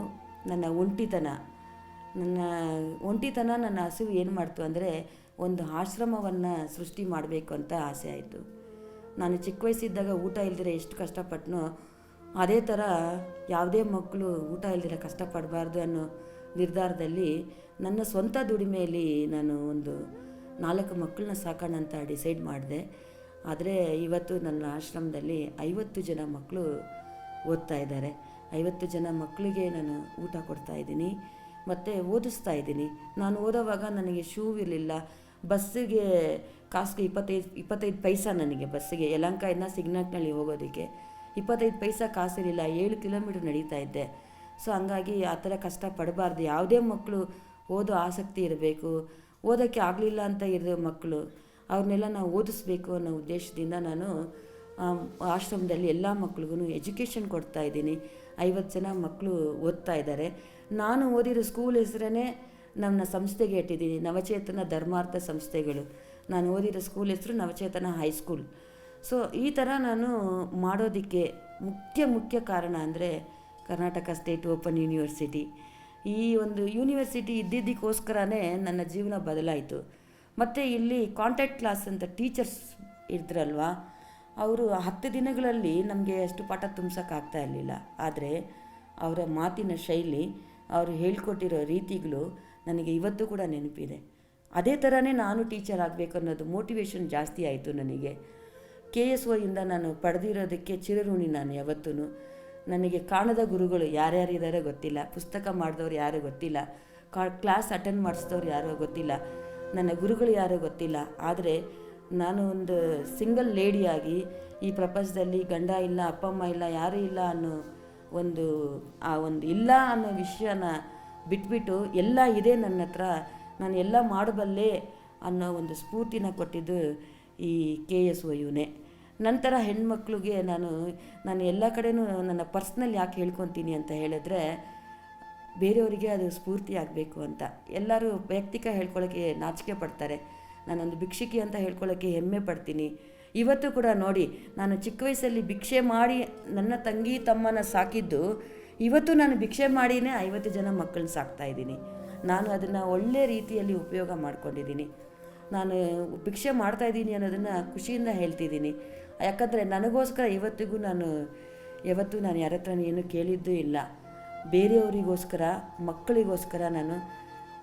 ನನ್ನ ಒಂಟಿತನ. ನನ್ನ ಒಂಟಿತನ ನನ್ನ ಹಸಿವು ಏನು ಮಾಡ್ತು ಅಂದರೆ ಒಂದು ಆಶ್ರಮವನ್ನು ಸೃಷ್ಟಿ ಮಾಡಬೇಕು ಅಂತ ಆಸೆ ಆಯಿತು. ನಾನು ಚಿಕ್ಕ ವಯಸ್ಸಿದ್ದಾಗ ಊಟ ಇಲ್ದಿರ ಎಷ್ಟು ಕಷ್ಟಪಟ್ಟನೋ ಅದೇ ಥರ ಯಾವುದೇ ಮಕ್ಕಳು ಊಟ ಇಲ್ದಿರ ಕಷ್ಟಪಡಬಾರ್ದು ಅನ್ನೋ ನಿರ್ಧಾರದಲ್ಲಿ ನನ್ನ ಸ್ವಂತ ದುಡಿಮೆಯಲ್ಲಿ ನಾನು ಒಂದು ನಾಲ್ಕು ಮಕ್ಕಳನ್ನ ಸಾಕೋಣ ಅಂತ ಡಿಸೈಡ್ ಮಾಡಿದೆ. ಆದರೆ ಇವತ್ತು ನನ್ನ ಆಶ್ರಮದಲ್ಲಿ ಐವತ್ತು ಜನ ಮಕ್ಕಳು ಓದ್ತಾ ಇದ್ದಾರೆ. ಐವತ್ತು ಜನ ಮಕ್ಕಳಿಗೆ ನಾನು ಊಟ ಕೊಡ್ತಾ ಇದ್ದೀನಿ. ಮತ್ತು ಓದಿಸ್ತಾ ಇದ್ದೀನಿ. ನಾನು ಓದೋವಾಗ ನನಗೆ ಶೂ ಇರಲಿಲ್ಲ. ಬಸ್ಸಿಗೆ ಕಾಸ್ಗೆ ಇಪ್ಪತ್ತೈದು ಇಪ್ಪತ್ತೈದು ಪೈಸಾ ನನಗೆ ಬಸ್ಸಿಗೆ, ಯಲಂಕಾಯಿಂದ ಸಿಗ್ನಲ್ನಲ್ಲಿ ಹೋಗೋದಕ್ಕೆ. ಇಪ್ಪತ್ತೈದು ಪೈಸಾ ಕಾಸಿರಲಿಲ್ಲ ಏಳು ಕಿಲೋಮೀಟ್ರ್ ನಡೀತಾ ಇದ್ದೆ. ಸೊ ಹಂಗಾಗಿ ಆ ಥರ ಕಷ್ಟ ಪಡಬಾರ್ದು ಯಾವುದೇ ಮಕ್ಕಳು ಓದೋ ಆಸಕ್ತಿ ಇರಬೇಕು. ಓದೋಕ್ಕೆ ಆಗಲಿಲ್ಲ ಅಂತ ಇರೋ ಮಕ್ಕಳು, ಅವ್ರನ್ನೆಲ್ಲ ನಾವು ಓದಿಸ್ಬೇಕು ಅನ್ನೋ ಉದ್ದೇಶದಿಂದ ನಾನು ಆಶ್ರಮದಲ್ಲಿ ಎಲ್ಲ ಮಕ್ಳಿಗೂ ಎಜುಕೇಷನ್ ಕೊಡ್ತಾ ಇದ್ದೀನಿ. ಐವತ್ತು ಜನ ಮಕ್ಕಳು ಓದ್ತಾ ಇದ್ದಾರೆ. ನಾನು ಓದಿರೋ ಸ್ಕೂಲ್ ಹೆಸರೇ ನನ್ನ ಸಂಸ್ಥೆಗೆ ಇಟ್ಟಿದ್ದೀನಿ, ನವಚೇತನ ಧರ್ಮಾರ್ಥ ಸಂಸ್ಥೆಗಳು. ನಾನು ಓದಿರೋ ಸ್ಕೂಲ್ ಹೆಸರು ನವಚೇತನ ಹೈಸ್ಕೂಲ್ ಸೊ ಈ ಥರ ನಾನು ಮಾಡೋದಕ್ಕೆ ಮುಖ್ಯ ಮುಖ್ಯ ಕಾರಣ ಅಂದರೆ ಕರ್ನಾಟಕ ಸ್ಟೇಟ್ ಓಪನ್ ಯೂನಿವರ್ಸಿಟಿ ಈ ಒಂದು ಯೂನಿವರ್ಸಿಟಿ ಇದ್ದಿದ್ದಕ್ಕೋಸ್ಕರನೇ ನನ್ನ ಜೀವನ ಬದಲಾಯಿತು. ಮತ್ತು ಇಲ್ಲಿ ಕಾಂಟ್ಯಾಕ್ಟ್ ಕ್ಲಾಸ್ ಅಂತ ಟೀಚರ್ಸ್ ಇದ್ರಲ್ವಾ, ಅವರು ಹತ್ತು ದಿನಗಳಲ್ಲಿ ನಮಗೆ ಅಷ್ಟು ಪಾಠ ತುಂಬ್ಸೋಕ್ಕಾಗ್ತಾ ಇರಲಿಲ್ಲ. ಆದರೆ ಅವರ ಮಾತಿನ ಶೈಲಿ ಅವರು ಹೇಳ್ಕೊಟ್ಟಿರೋ ರೀತಿಗಳು ನನಗೆ ಇವತ್ತು ಕೂಡ ನೆನಪಿದೆ. ಅದೇ ಥರನೇ ನಾನು ಟೀಚರ್ ಆಗಬೇಕು ಅನ್ನೋದು ಮೋಟಿವೇಶನ್ ಜಾಸ್ತಿ ಆಯಿತು ನನಗೆ. ಕೆ ಎಸ್ ಒಯಿಂದ ನಾನು ಪಡೆದಿರೋದಕ್ಕೆ ಚಿರಋಣಿ ನಾನು ಯಾವತ್ತೂ ನನಗೆ ಕಾಣದ ಗುರುಗಳು ಯಾರ್ಯಾರಿದ್ದಾರೆ ಗೊತ್ತಿಲ್ಲ. ಪುಸ್ತಕ ಮಾಡಿದವ್ರು ಯಾರೂ ಗೊತ್ತಿಲ್ಲ. ಕಾ ಕ್ಲಾಸ್ ಅಟೆಂಡ್ ಮಾಡಿಸಿದವ್ರು ಯಾರೋ ಗೊತ್ತಿಲ್ಲ. ನನ್ನ ಗುರುಗಳು ಯಾರೋ ಗೊತ್ತಿಲ್ಲ. ಆದರೆ ನಾನು ಒಂದು ಸಿಂಗಲ್ ಲೇಡಿಯಾಗಿ ಈ ಪ್ರಪಂಚದಲ್ಲಿ ಗಂಡ ಇಲ್ಲ, ಅಪ್ಪ, ಅಮ್ಮ ಇಲ್ಲ, ಯಾರೂ ಇಲ್ಲ ಅನ್ನೋ ಒಂದು, ಆ ಒಂದು ಇಲ್ಲ ಅನ್ನೋ ವಿಷಯನ ಬಿಟ್ಬಿಟ್ಟು ಎಲ್ಲ ಇದೆ ನನ್ನ ಹತ್ರ. ನಾನು ಎಲ್ಲ ಮಾಡಬಲ್ಲೆ ಅನ್ನೋ ಒಂದು ಸ್ಫೂರ್ತಿನ ಕೊಟ್ಟಿದ್ದು ಈ ಕೆ ಎಸ್ ವೈಯುನೇ. ನಂತರ ಹೆಣ್ಮಕ್ಳಿಗೆ ನಾನು ನಾನು ಎಲ್ಲ ಕಡೆನೂ ನನ್ನ ಪರ್ಸ್ನಲ್ ಯಾಕೆ ಹೇಳ್ಕೊತೀನಿ ಅಂತ ಹೇಳಿದ್ರೆ, ಬೇರೆಯವರಿಗೆ ಅದು ಸ್ಫೂರ್ತಿ ಆಗಬೇಕು ಅಂತ. ಎಲ್ಲರೂ ವೈಯಕ್ತಿಕ ಹೇಳ್ಕೊಳ್ಳೋಕ್ಕೆ ನಾಚಿಕೆ ಪಡ್ತಾರೆ. ನಾನೊಂದು ಭಿಕ್ಷಿಕೆ ಅಂತ ಹೇಳ್ಕೊಳ್ಳೋಕ್ಕೆ ಹೆಮ್ಮೆ ಪಡ್ತೀನಿ. ಇವತ್ತು ಕೂಡ ನೋಡಿ, ನಾನು ಚಿಕ್ಕ ವಯಸ್ಸಲ್ಲಿ ಭಿಕ್ಷೆ ಮಾಡಿ ನನ್ನ ತಂಗಿ ತಮ್ಮನ ಸಾಕಿದ್ದು, ಇವತ್ತು ನಾನು ಭಿಕ್ಷೆ ಮಾಡಿನೇ ಐವತ್ತು ಜನ ಮಕ್ಕಳನ್ನ ಸಾಕ್ತಾ ಇದ್ದೀನಿ. ನಾನು ಅದನ್ನು ಒಳ್ಳೆ ರೀತಿಯಲ್ಲಿ ಉಪಯೋಗ ಮಾಡ್ಕೊಂಡಿದ್ದೀನಿ. ನಾನು ಭಿಕ್ಷೆ ಮಾಡ್ತಾ ಇದ್ದೀನಿ ಅನ್ನೋದನ್ನು ಖುಷಿಯಿಂದ ಹೇಳ್ತಿದ್ದೀನಿ. ಯಾಕಂದರೆ ನನಗೋಸ್ಕರ ಇವತ್ತಿಗೂ ನಾನು, ಯಾವತ್ತೂ ನಾನು ಯಾರ ಹತ್ರ ಏನು ಕೇಳಿದ್ದು ಇಲ್ಲ. ಬೇರೆಯವರಿಗೋಸ್ಕರ, ಮಕ್ಕಳಿಗೋಸ್ಕರ ನಾನು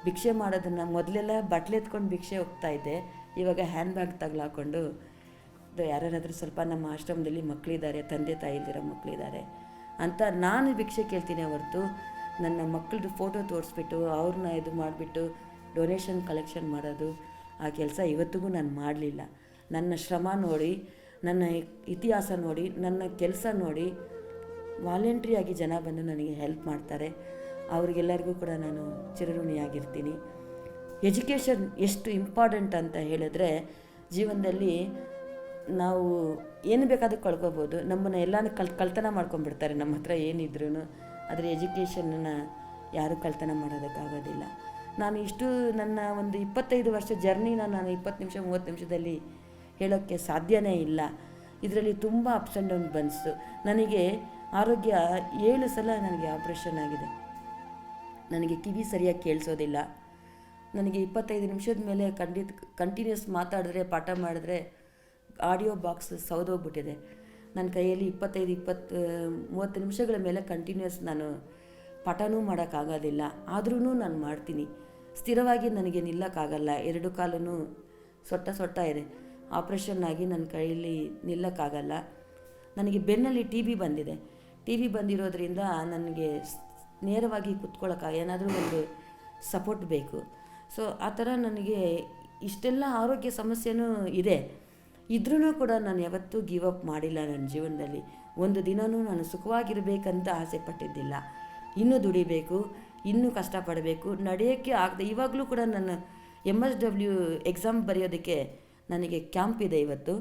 ಭಿಕ್ಷೆ ಮಾಡೋದನ್ನು ಮೊದಲೆಲ್ಲ ಬಟ್ಲೆ ಎತ್ಕೊಂಡು ಭಿಕ್ಷೆ ಹೋಗ್ತಾಯಿದ್ದೆ ಇವಾಗ ಹ್ಯಾಂಡ್ ಬ್ಯಾಗ್ ತಗಲಾಕೊಂಡು ಯಾರ್ಯಾರಾದ್ರೂ ಸ್ವಲ್ಪ ನಮ್ಮ ಆಶ್ರಮದಲ್ಲಿ ಮಕ್ಕಳಿದ್ದಾರೆ, ತಂದೆ ತಾಯಿ ಇಲ್ದಿರೋ ಮಕ್ಕಳಿದ್ದಾರೆ ಅಂತ ನಾನು ಭಿಕ್ಷೆ ಕೇಳ್ತೀನಿ ಹೊರತು ನನ್ನ ಮಕ್ಕಳದ್ದು ಫೋಟೋ ತೋರಿಸ್ಬಿಟ್ಟು ಅವ್ರನ್ನ ಇದು ಮಾಡಿಬಿಟ್ಟು ಡೊನೇಷನ್ ಕಲೆಕ್ಷನ್ ಮಾಡೋದು, ಆ ಕೆಲಸ ಇವತ್ತಿಗೂ ನಾನು ಮಾಡಲಿಲ್ಲ. ನನ್ನ ಶ್ರಮ ನೋಡಿ, ನನ್ನ ಇತಿಹಾಸ ನೋಡಿ, ನನ್ನ ಕೆಲಸ ನೋಡಿ ವಾಲಂಟ್ರಿಯಾಗಿ ಜನ ಬಂದು ನನಗೆ ಹೆಲ್ಪ್ ಮಾಡ್ತಾರೆ. ಅವ್ರಿಗೆಲ್ಲರಿಗೂ ಕೂಡ ನಾನು ಚಿರಋಣಿಯಾಗಿರ್ತೀನಿ. ಎಜುಕೇಷನ್ ಎಷ್ಟು ಇಂಪಾರ್ಟೆಂಟ್ ಅಂತ ಹೇಳಿದ್ರೆ, ಜೀವನದಲ್ಲಿ ನಾವು ಏನು ಬೇಕಾದರೂ ಕಳ್ಕೊಬೋದು. ನಮ್ಮನ್ನು ಎಲ್ಲನೂ ಕಲ್ ಕಳ್ತನ ಮಾಡ್ಕೊಂಡ್ಬಿಡ್ತಾರೆ. ನಮ್ಮ ಹತ್ರ ಏನಿದ್ರೂ ಆದರೆ ಎಜುಕೇಷನನ್ನು ಯಾರೂ ಕಳ್ತನ ಮಾಡೋದಕ್ಕಾಗೋದಿಲ್ಲ. ನಾನು ಇಷ್ಟು ನನ್ನ ಒಂದು ಇಪ್ಪತ್ತೈದು ವರ್ಷ ಜರ್ನಿನ ನಾನು ಇಪ್ಪತ್ತು ನಿಮಿಷ, ಮೂವತ್ತು ನಿಮಿಷದಲ್ಲಿ ಹೇಳೋಕ್ಕೆ ಸಾಧ್ಯನೇ ಇಲ್ಲ. ಇದರಲ್ಲಿ ತುಂಬ ಅಪ್ಸ್ ಆ್ಯಂಡ್ ಡೌನ್ ಬಂತು. ನನಗೆ ಆರೋಗ್ಯ ಏಳು ಸಲ ನನಗೆ ಆಪ್ರೇಷನ್ ಆಗಿದೆ. ನನಗೆ ಕಿವಿ ಸರಿಯಾಗಿ ಕೇಳಿಸೋದಿಲ್ಲ. ನನಗೆ ಇಪ್ಪತ್ತೈದು ನಿಮಿಷದ ಮೇಲೆ ಖಂಡಿತ ಕಂಟಿನ್ಯೂಸ್ ಮಾತಾಡಿದ್ರೆ, ಪಾಠ ಮಾಡಿದ್ರೆ ಆಡಿಯೋ ಬಾಕ್ಸ್ ಸೌದೋಗ್ಬಿಟ್ಟಿದೆ. ನನ್ನ ಕೈಯಲ್ಲಿ ಇಪ್ಪತ್ತೈದು, ಇಪ್ಪತ್ತು ಮೂವತ್ತು ನಿಮಿಷಗಳ ಮೇಲೆ ಕಂಟಿನ್ಯೂಸ್ ನಾನು ಪಠನೂ ಮಾಡೋಕ್ಕಾಗೋದಿಲ್ಲ. ಆದ್ರೂ ನಾನು ಮಾಡ್ತೀನಿ. ಸ್ಥಿರವಾಗಿ ನನಗೆ ನಿಲ್ಲಕ್ಕಾಗಲ್ಲ. ಎರಡು ಕಾಲೂ ಸೊಟ್ಟ ಸೊಟ್ಟ ಇದೆ. ಆಪ್ರೇಷನ್ ಆಗಿ ನನ್ನ ಕೈಯಲ್ಲಿ ನಿಲ್ಲಕ್ಕಾಗಲ್ಲ. ನನಗೆ ಬೆನ್ನಲ್ಲಿ ಟಿ ಬಿ ಬಂದಿದೆ. ಟಿ ಬಿ ಬಂದಿರೋದ್ರಿಂದ ನನಗೆ ನೇರವಾಗಿ ಕುತ್ಕೊಳ್ಳೋಕೆ ಏನಾದರೂ ಒಂದು ಸಪೋರ್ಟ್ ಬೇಕು. ಸೊ, ಆ ಥರ ನನಗೆ ಇಷ್ಟೆಲ್ಲ ಆರೋಗ್ಯ ಸಮಸ್ಯೆನೂ ಇದೆ. ಇದ್ರೂ ಕೂಡ ನಾನು ಯಾವತ್ತೂ ಗಿವ್ ಅಪ್ ಮಾಡಿಲ್ಲ ನನ್ನ ಜೀವನದಲ್ಲಿ. ಒಂದು ದಿನವೂ ನಾನು ಸುಖವಾಗಿರಬೇಕಂತ ಆಸೆ ಪಟ್ಟಿದ್ದಿಲ್ಲ. ಇನ್ನೂ ದುಡಿಬೇಕು, ಇನ್ನೂ ಕಷ್ಟಪಡಬೇಕು, ನಡೆಯೋಕ್ಕೆ ಆಗದೆ, ಇವಾಗಲೂ ಕೂಡ ನನ್ನ ಎಂ ಎಸ್ ಡಬ್ಲ್ಯೂ ಎಕ್ಸಾಮ್ ಬರೆಯೋದಕ್ಕೆ ನನಗೆ ಕ್ಯಾಂಪ್ ಇದೆ ಇವತ್ತು.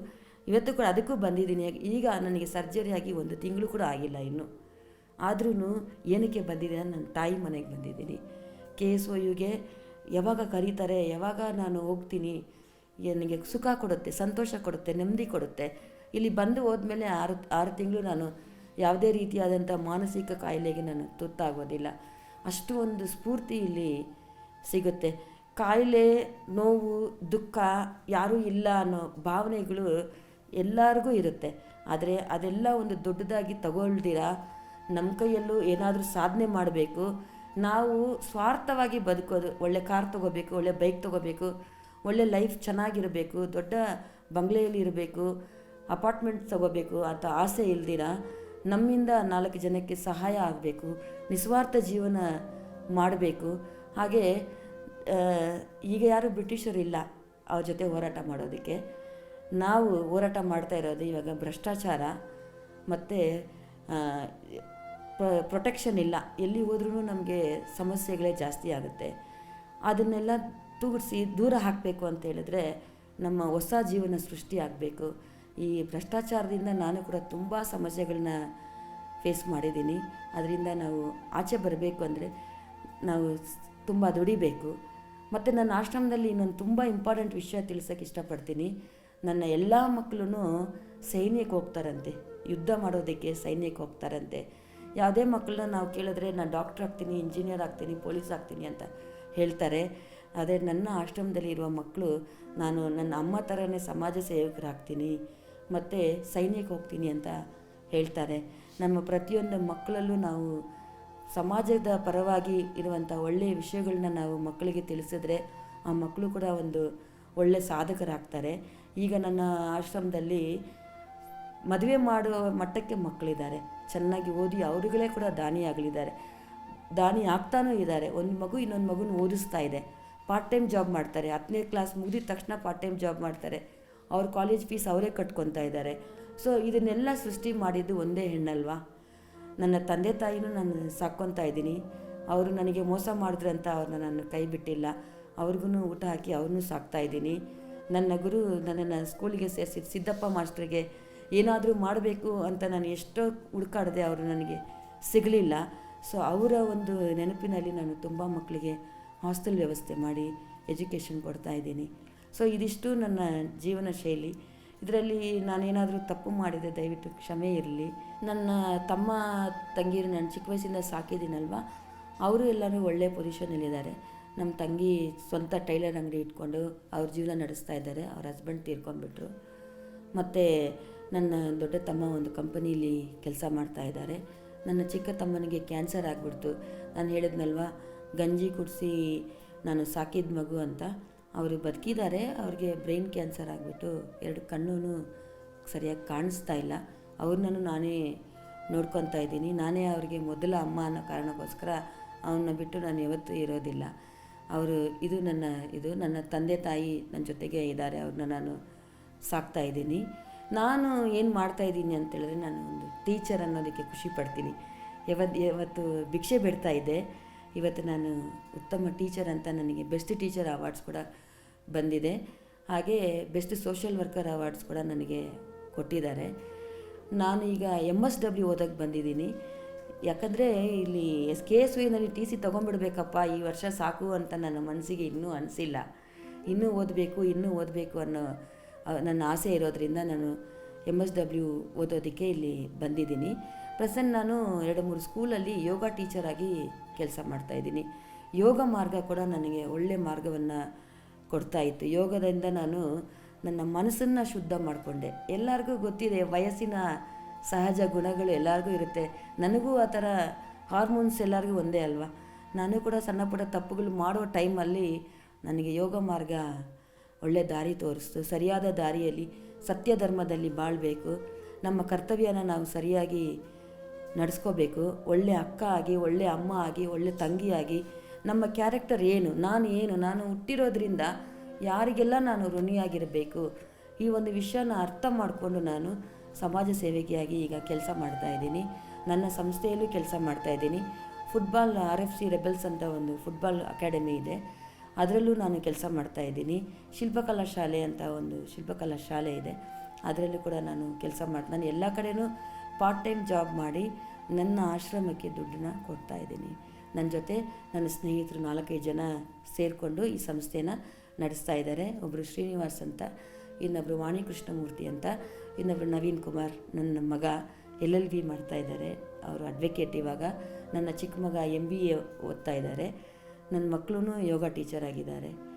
ಇವತ್ತು ಕೂಡ ಅದಕ್ಕೂ ಬಂದಿದ್ದೀನಿ. ಈಗ ನನಗೆ ಸರ್ಜರಿ ಆಗಿ ಒಂದು ತಿಂಗಳು ಕೂಡ ಆಗಿಲ್ಲ ಇನ್ನು. ಆದ್ರೂ ಏನಕ್ಕೆ ಬಂದಿದೆ ನನ್ನ ತಾಯಿ ಮನೆಗೆ ಬಂದಿದ್ದೀನಿ. ಕೆ ಎಸ್ ಒ ಯುಗೆ ಯಾವಾಗ ಕರೀತಾರೆ, ಯಾವಾಗ ನಾನು ಹೋಗ್ತೀನಿ ನನಗೆ ಸುಖ ಕೊಡುತ್ತೆ, ಸಂತೋಷ ಕೊಡುತ್ತೆ, ನೆಮ್ಮದಿ ಕೊಡುತ್ತೆ. ಇಲ್ಲಿ ಬಂದು ಹೋದ್ಮೇಲೆ ಆರು ಆರು ತಿಂಗಳು ನಾನು ಯಾವುದೇ ರೀತಿಯಾದಂಥ ಮಾನಸಿಕ ಕಾಯಿಲೆಗೆ ನಾನು ತುತ್ತಾಗೋದಿಲ್ಲ. ಅಷ್ಟು ಒಂದು ಸ್ಫೂರ್ತಿ ಇಲ್ಲಿ ಸಿಗುತ್ತೆ. ಕಾಯಿಲೆ, ನೋವು, ದುಃಖ ಯಾರೂ ಇಲ್ಲ ಅನ್ನೋ ಭಾವನೆಗಳು ಎಲ್ಲರಿಗೂ ಇರುತ್ತೆ. ಆದರೆ ಅದೆಲ್ಲ ಒಂದು ದೊಡ್ಡದಾಗಿ ತಗೊಳ್ದಿರ? ನಮ್ಮ ಕೈಯಲ್ಲೂ ಏನಾದರೂ ಸಾಧನೆ ಮಾಡಬೇಕು. ನಾವು ಸ್ವಾರ್ಥವಾಗಿ ಬದುಕೋದು, ಒಳ್ಳೆ ಕಾರ್ ತೊಗೋಬೇಕು, ಒಳ್ಳೆ ಬೈಕ್ ತೊಗೋಬೇಕು. ಒಳ್ಳೆ ಲೈಫ್ ಚೆನ್ನಾಗಿರಬೇಕು, ದೊಡ್ಡ ಬಂಗ್ಲೆಯಲ್ಲಿ ಇರಬೇಕು, ಅಪಾರ್ಟ್ಮೆಂಟ್ ತಗೋಬೇಕು ಅಂತ ಆಸೆ ಇಲ್ದಿರ ನಮ್ಮಿಂದ ನಾಲ್ಕು ಜನಕ್ಕೆ ಸಹಾಯ ಆಗಬೇಕು, ನಿಸ್ವಾರ್ಥ ಜೀವನ ಮಾಡಬೇಕು. ಹಾಗೆ ಈಗ ಯಾರು ಬ್ರಿಟಿಷರು ಇಲ್ಲ ಅವ್ರ ಜೊತೆ ಹೋರಾಟ ಮಾಡೋದಕ್ಕೆ. ನಾವು ಹೋರಾಟ ಮಾಡ್ತಾ ಇರೋದು ಇವಾಗ ಭ್ರಷ್ಟಾಚಾರ ಮತ್ತು ಪ್ರೊಟೆಕ್ಷನ್ ಇಲ್ಲ. ಎಲ್ಲಿ ಹೋದ್ರೂ ನಮಗೆ ಸಮಸ್ಯೆಗಳೇ ಜಾಸ್ತಿ ಆಗುತ್ತೆ. ಅದನ್ನೆಲ್ಲ ತೂಗಿಸಿ ದೂರ ಹಾಕಬೇಕು ಅಂತ ಹೇಳಿದ್ರೆ ನಮ್ಮ ಹೊಸ ಜೀವನ ಸೃಷ್ಟಿ ಆಗಬೇಕು. ಈ ಭ್ರಷ್ಟಾಚಾರದಿಂದ ನಾನು ಕೂಡ ತುಂಬ ಸಮಸ್ಯೆಗಳನ್ನ ಫೇಸ್ ಮಾಡಿದ್ದೀನಿ. ಅದರಿಂದ ನಾವು ಆಚೆ ಬರಬೇಕು ಅಂದರೆ ನಾವು ತುಂಬ ದುಡಿಬೇಕು. ಮತ್ತು ನನ್ನ ಆಶ್ರಮದಲ್ಲಿ ಇನ್ನೊಂದು ತುಂಬ ಇಂಪಾರ್ಟೆಂಟ್ ವಿಷಯ ತಿಳಿಸೋಕೆ ಇಷ್ಟಪಡ್ತೀನಿ. ನನ್ನ ಎಲ್ಲ ಮಕ್ಕಳು ಸೈನ್ಯಕ್ಕೆ ಹೋಗ್ತಾರಂತೆ. ಯುದ್ಧ ಮಾಡೋದಕ್ಕೆ ಸೈನ್ಯಕ್ಕೆ ಹೋಗ್ತಾರಂತೆ. ಯಾವುದೇ ಮಕ್ಕಳನ್ನ ನಾವು ಕೇಳಿದ್ರೆ ನಾನು ಡಾಕ್ಟ್ರ್ ಆಗ್ತೀನಿ ಇಂಜಿನಿಯರ್ ಆಗ್ತೀನಿ ಪೊಲೀಸ್ ಆಗ್ತೀನಿ ಅಂತ ಹೇಳ್ತಾರೆ. ಆದರೆ ನನ್ನ ಆಶ್ರಮದಲ್ಲಿ ಇರುವ ಮಕ್ಕಳು, ನಾನು ನನ್ನ ಅಮ್ಮ ಥರನೇ ಸಮಾಜ ಸೇವಕರಾಗ್ತೀನಿ, ಮತ್ತು ಸೈನ್ಯಕ್ಕೆ ಹೋಗ್ತೀನಿ ಅಂತ ಹೇಳ್ತಾರೆ. ನಮ್ಮ ಪ್ರತಿಯೊಂದು ಮಕ್ಕಳಲ್ಲೂ ನಾವು ಸಮಾಜದ ಪರವಾಗಿ ಇರುವಂಥ ಒಳ್ಳೆಯ ವಿಷಯಗಳನ್ನ ನಾವು ಮಕ್ಕಳಿಗೆ ತಿಳಿಸಿದ್ರೆ ಆ ಮಕ್ಕಳು ಕೂಡ ಒಂದು ಒಳ್ಳೆಯ ಸಾಧಕರಾಗ್ತಾರೆ. ಈಗ ನನ್ನ ಆಶ್ರಮದಲ್ಲಿ ಮದುವೆ ಮಾಡುವ ಮಟ್ಟಕ್ಕೆ ಮಕ್ಕಳಿದ್ದಾರೆ. ಚೆನ್ನಾಗಿ ಓದಿ ಅವರುಗಳೇ ಕೂಡ ದಾನಿಯಾಗಲಿದ್ದಾರೆ. ದಾನಿ ಆಗ್ತಾನೂ ಇದ್ದಾರೆ. ಒಂದು ಮಗು ಇನ್ನೊಂದು ಮಗುನ ಓದಿಸ್ತಾ ಇದೆ. ಪಾರ್ಟ್ ಟೈಮ್ ಜಾಬ್ ಮಾಡ್ತಾರೆ. ಹತ್ತನೇ ಕ್ಲಾಸ್ ಮುಗಿದ ತಕ್ಷಣ ಪಾರ್ಟ್ ಟೈಮ್ ಜಾಬ್ ಮಾಡ್ತಾರೆ. ಅವ್ರ ಕಾಲೇಜ್ ಫೀಸ್ ಅವರೇ ಕಟ್ಕೊತಾ ಇದ್ದಾರೆ ಸೊ ಇದನ್ನೆಲ್ಲ ಸೃಷ್ಟಿ ಮಾಡಿದ್ದು ಒಂದೇ ಹೆಣ್ಣಲ್ವಾ? ನನ್ನ ತಂದೆ ತಾಯಿನೂ ನಾನು ಸಾಕ್ಕೊತಾ ಇದ್ದೀನಿ. ಅವರು ನನಗೆ ಮೋಸ ಮಾಡಿದ್ರು ಅಂತ ಅವ್ರನ್ನ ನಾನು ಕೈ ಬಿಟ್ಟಿಲ್ಲ. ಅವ್ರಿಗೂ ಊಟ ಹಾಕಿ ಅವ್ರನ್ನೂ ಸಾಕ್ತಾ ಇದ್ದೀನಿ. ನನ್ನ ಗುರು ನನ್ನನ್ನು ಸ್ಕೂಲಿಗೆ ಸೇರಿಸಿ, ಸಿದ್ದಪ್ಪ ಮಾಸ್ಟ್ರಿಗೆ ಏನಾದರೂ ಮಾಡಬೇಕು ಅಂತ ನಾನು ಎಷ್ಟೋ ಹುಡುಕಾಡದೆ ಅವರು ನನಗೆ ಸಿಗಲಿಲ್ಲ. ಸೊ ಅವರ ಒಂದು ನೆನಪಿನಲ್ಲಿ ನಾನು ತುಂಬ ಮಕ್ಕಳಿಗೆ ಹಾಸ್ಟೆಲ್ ವ್ಯವಸ್ಥೆ ಮಾಡಿ ಎಜುಕೇಷನ್ ಕೊಡ್ತಾ ಇದ್ದೀನಿ. ಸೊ ಇದಿಷ್ಟು ನನ್ನ ಜೀವನ ಶೈಲಿ. ಇದರಲ್ಲಿ ನಾನೇನಾದರೂ ತಪ್ಪು ಮಾಡಿದೆ ದಯವಿಟ್ಟು ಕ್ಷಮೆ ಇರಲಿ. ನನ್ನ ತಮ್ಮ ತಂಗೀರು ನಾನು ಚಿಕ್ಕ ವಯಸ್ಸಿಂದ ಸಾಕಿದ್ದೀನಲ್ವ? ಅವರು ಎಲ್ಲರೂ ಒಳ್ಳೆ ಪೊಸಿಷನಲ್ಲಿದ್ದಾರೆ ನಮ್ಮ ತಂಗಿ ಸ್ವಂತ ಟೈಲರ್ ಅಂಗಡಿ ಇಟ್ಕೊಂಡು ಅವ್ರ ಜೀವನ ನಡೆಸ್ತಾ ಇದ್ದಾರೆ. ಅವ್ರ ಹಸ್ಬೆಂಡ್ ತೀರ್ಕೊಂಡ್ಬಿಟ್ರು. ಮತ್ತು ನನ್ನ ದೊಡ್ಡ ತಮ್ಮ ಒಂದು ಕಂಪನೀಲಿ ಕೆಲಸ ಮಾಡ್ತಾ ಇದ್ದಾರೆ. ನನ್ನ ಚಿಕ್ಕ ತಮ್ಮನಿಗೆ ಕ್ಯಾನ್ಸರ್ ಆಗಿಬಿಡ್ತು. ನಾನು ಹೇಳಿದ್ನಲ್ವ ಗಂಜಿ ಕುಡಿಸಿ ನಾನು ಸಾಕಿದ ಮಗು ಅಂತ ಅವರು ಬದುಕಿದ್ದಾರೆ, ಅವ್ರಿಗೆ ಬ್ರೈನ್ ಕ್ಯಾನ್ಸರ್ ಆಗಿಬಿಟ್ಟು ಎರಡು ಕಣ್ಣು ಸರಿಯಾಗಿ ಕಾಣಿಸ್ತಾ ಇಲ್ಲ. ಅವ್ರನ್ನೂ ನಾನೇ ನೋಡ್ಕೊತಾ ಇದ್ದೀನಿ. ನಾನೇ ಅವ್ರಿಗೆ ಮೊದಲ ಅಮ್ಮ ಅನ್ನೋ ಕಾರಣಕ್ಕೋಸ್ಕರ ಅವನ್ನ ಬಿಟ್ಟು ನಾನು ಯಾವತ್ತೂ ಇರೋದಿಲ್ಲ. ಅವರು ಇದು ನನ್ನ ಇದು ನನ್ನ ತಂದೆ ತಾಯಿ ನನ್ನ ಜೊತೆಗೆ ಇದ್ದಾರೆ. ಅವ್ರನ್ನ ನಾನು ಸಾಕ್ತಾ ಇದ್ದೀನಿ. ನಾನು ಏನು ಮಾಡ್ತಾ ಇದ್ದೀನಿ ಅಂತೇಳಿದ್ರೆ ನಾನು ಒಂದು ಟೀಚರ್ ಅನ್ನೋದಕ್ಕೆ ಖುಷಿ ಪಡ್ತೀನಿ. ಯಾವತ್ತು ಯಾವತ್ತು ಭಿಕ್ಷೆ ಬಿಡ್ತಾ ಇದ್ದೆ. ಇವತ್ತು ನಾನು ಉತ್ತಮ ಟೀಚರ್ ಅಂತ ನನಗೆ ಬೆಸ್ಟ್ ಟೀಚರ್ ಅವಾರ್ಡ್ಸ್ ಕೂಡ ಬಂದಿದೆ. ಹಾಗೆ ಬೆಸ್ಟ್ ಸೋಷಿಯಲ್ ವರ್ಕರ್ ಅವಾರ್ಡ್ಸ್ ಕೂಡ ನನಗೆ ಕೊಟ್ಟಿದ್ದಾರೆ. ನಾನು ಈಗ ಎಂ ಎಸ್ ಡಬ್ಲ್ಯೂ ಓದಕ್ಕೆ ಬಂದಿದ್ದೀನಿ. ಯಾಕಂದರೆ ಇಲ್ಲಿ ಎಸ್ ಕೆ ಎಸ್ ವಿನಲ್ಲಿ ಟಿ ಸಿ ತೊಗೊಂಡ್ಬಿಡ್ಬೇಕಪ್ಪ, ಈ ವರ್ಷ ಸಾಕು ಅಂತ ನನ್ನ ಮನಸ್ಸಿಗೆ ಇನ್ನೂ ಅನಿಸಿಲ್ಲ. ಇನ್ನೂ ಓದಬೇಕು ಇನ್ನೂ ಓದಬೇಕು ಅನ್ನೋ ನನ್ನ ಆಸೆ ಇರೋದರಿಂದ ನಾನು ಎಂ ಎಸ್ ಡಬ್ಲ್ಯೂ ಓದೋದಕ್ಕೆ ಇಲ್ಲಿ ಬಂದಿದ್ದೀನಿ. ಪ್ರೆಸೆಂಟ್ ನಾನು ಎರಡು ಮೂರು ಸ್ಕೂಲಲ್ಲಿ ಯೋಗ ಟೀಚರಾಗಿ ಕೆಲಸ ಮಾಡ್ತಾಯಿದ್ದೀನಿ ಯೋಗ ಮಾರ್ಗ ಕೂಡ ನನಗೆ ಒಳ್ಳೆಯ ಮಾರ್ಗವನ್ನು ಕೊಡ್ತಾ ಇತ್ತು. ಯೋಗದಿಂದ ನಾನು ನನ್ನ ಮನಸ್ಸನ್ನು ಶುದ್ಧ ಮಾಡಿಕೊಂಡೆ. ಎಲ್ಲರಿಗೂ ಗೊತ್ತಿದೆ, ವಯಸ್ಸಿನ ಸಹಜ ಗುಣಗಳು ಎಲ್ಲರಿಗೂ ಇರುತ್ತೆ. ನನಗೂ ಆ ಥರ ಹಾರ್ಮೋನ್ಸ್ ಎಲ್ಲರಿಗೂ ಒಂದೇ ಅಲ್ವಾ? ನಾನು ಕೂಡ ಸಣ್ಣ ಪುಟ್ಟ ತಪ್ಪುಗಳು ಮಾಡೋ ಟೈಮಲ್ಲಿ ನನಗೆ ಯೋಗ ಮಾರ್ಗ ಒಳ್ಳೆ ದಾರಿ ತೋರಿಸ್ತು. ಸರಿಯಾದ ದಾರಿಯಲ್ಲಿ ಸತ್ಯ ಧರ್ಮದಲ್ಲಿ ಬಾಳಬೇಕು. ನಮ್ಮ ಕರ್ತವ್ಯನ ನಾವು ಸರಿಯಾಗಿ ನಡೆಸ್ಕೋಬೇಕು. ಒಳ್ಳೆ ಅಕ್ಕ ಆಗಿ, ಒಳ್ಳೆ ಅಮ್ಮ ಆಗಿ, ಒಳ್ಳೆ ತಂಗಿಯಾಗಿ ನಮ್ಮ ಕ್ಯಾರೆಕ್ಟರ್ ಏನು, ನಾನು ಏನು, ನಾನು ಹುಟ್ಟಿರೋದ್ರಿಂದ ಯಾರಿಗೆಲ್ಲ ನಾನು ಋಣಿಯಾಗಿರಬೇಕು? ಈ ಒಂದು ವಿಷಯನ ಅರ್ಥ ಮಾಡಿಕೊಂಡು ನಾನು ಸಮಾಜ ಸೇವೆಗೆಯಾಗಿ ಈಗ ಕೆಲಸ ಮಾಡ್ತಾ ಇದ್ದೀನಿ. ನನ್ನ ಸಂಸ್ಥೆಯಲ್ಲೂ ಕೆಲಸ ಮಾಡ್ತಾ ಇದ್ದೀನಿ. Football R F C rebels ಅಂತ ಒಂದು ಫುಟ್ಬಾಲ್ ಅಕಾಡೆಮಿ ಇದೆ. ಅದರಲ್ಲೂ ನಾನು ಕೆಲಸ ಮಾಡ್ತಾ ಇದ್ದೀನಿ. ಶಿಲ್ಪಕಲಾ ಶಾಲೆ ಅಂತ ಒಂದು ಶಿಲ್ಪಕಲಾ ಶಾಲೆ ಇದೆ. ಅದರಲ್ಲೂ ಕೂಡ ನಾನು ಕೆಲಸ ಮಾಡಿ, ನಾನು ಎಲ್ಲ ಕಡೆನೂ ಪಾರ್ಟ್ ಟೈಮ್ ಜಾಬ್ ಮಾಡಿ ನನ್ನ ಆಶ್ರಮಕ್ಕೆ ದುಡ್ಡನ್ನ ಕೊಡ್ತಾ ಇದ್ದೀನಿ. ನನ್ನ ಜೊತೆ ನನ್ನ ಸ್ನೇಹಿತರು ನಾಲ್ಕೈದು ಜನ ಸೇರಿಕೊಂಡು ಈ ಸಂಸ್ಥೆನ ನಡೆಸ್ತಾ ಇದ್ದಾರೆ. ಒಬ್ಬರು ಶ್ರೀನಿವಾಸ್ ಅಂತ ಇನ್ನೊಬ್ಬರು ವಾಣಿ ಕೃಷ್ಣಮೂರ್ತಿ ಅಂತ ಇನ್ನೊಬ್ಬರು ನವೀನ್ ಕುಮಾರ್ ನನ್ನ ಮಗ ಎಲ್ ಎಲ್ ಬಿ ಮಾಡ್ತಾ ಇದ್ದಾರೆ. ಅವರು ಅಡ್ವೊಕೇಟ್ ಇವಾಗ ನನ್ನ ಚಿಕ್ಕ ಮಗ ಎಂ ಬಿ ಎ ಓದ್ತಾ ಇದ್ದಾರೆ. ನನ್ನ ಮಕ್ಕಳು ಯೋಗ ಟೀಚರ್ ಆಗಿದ್ದಾರೆ.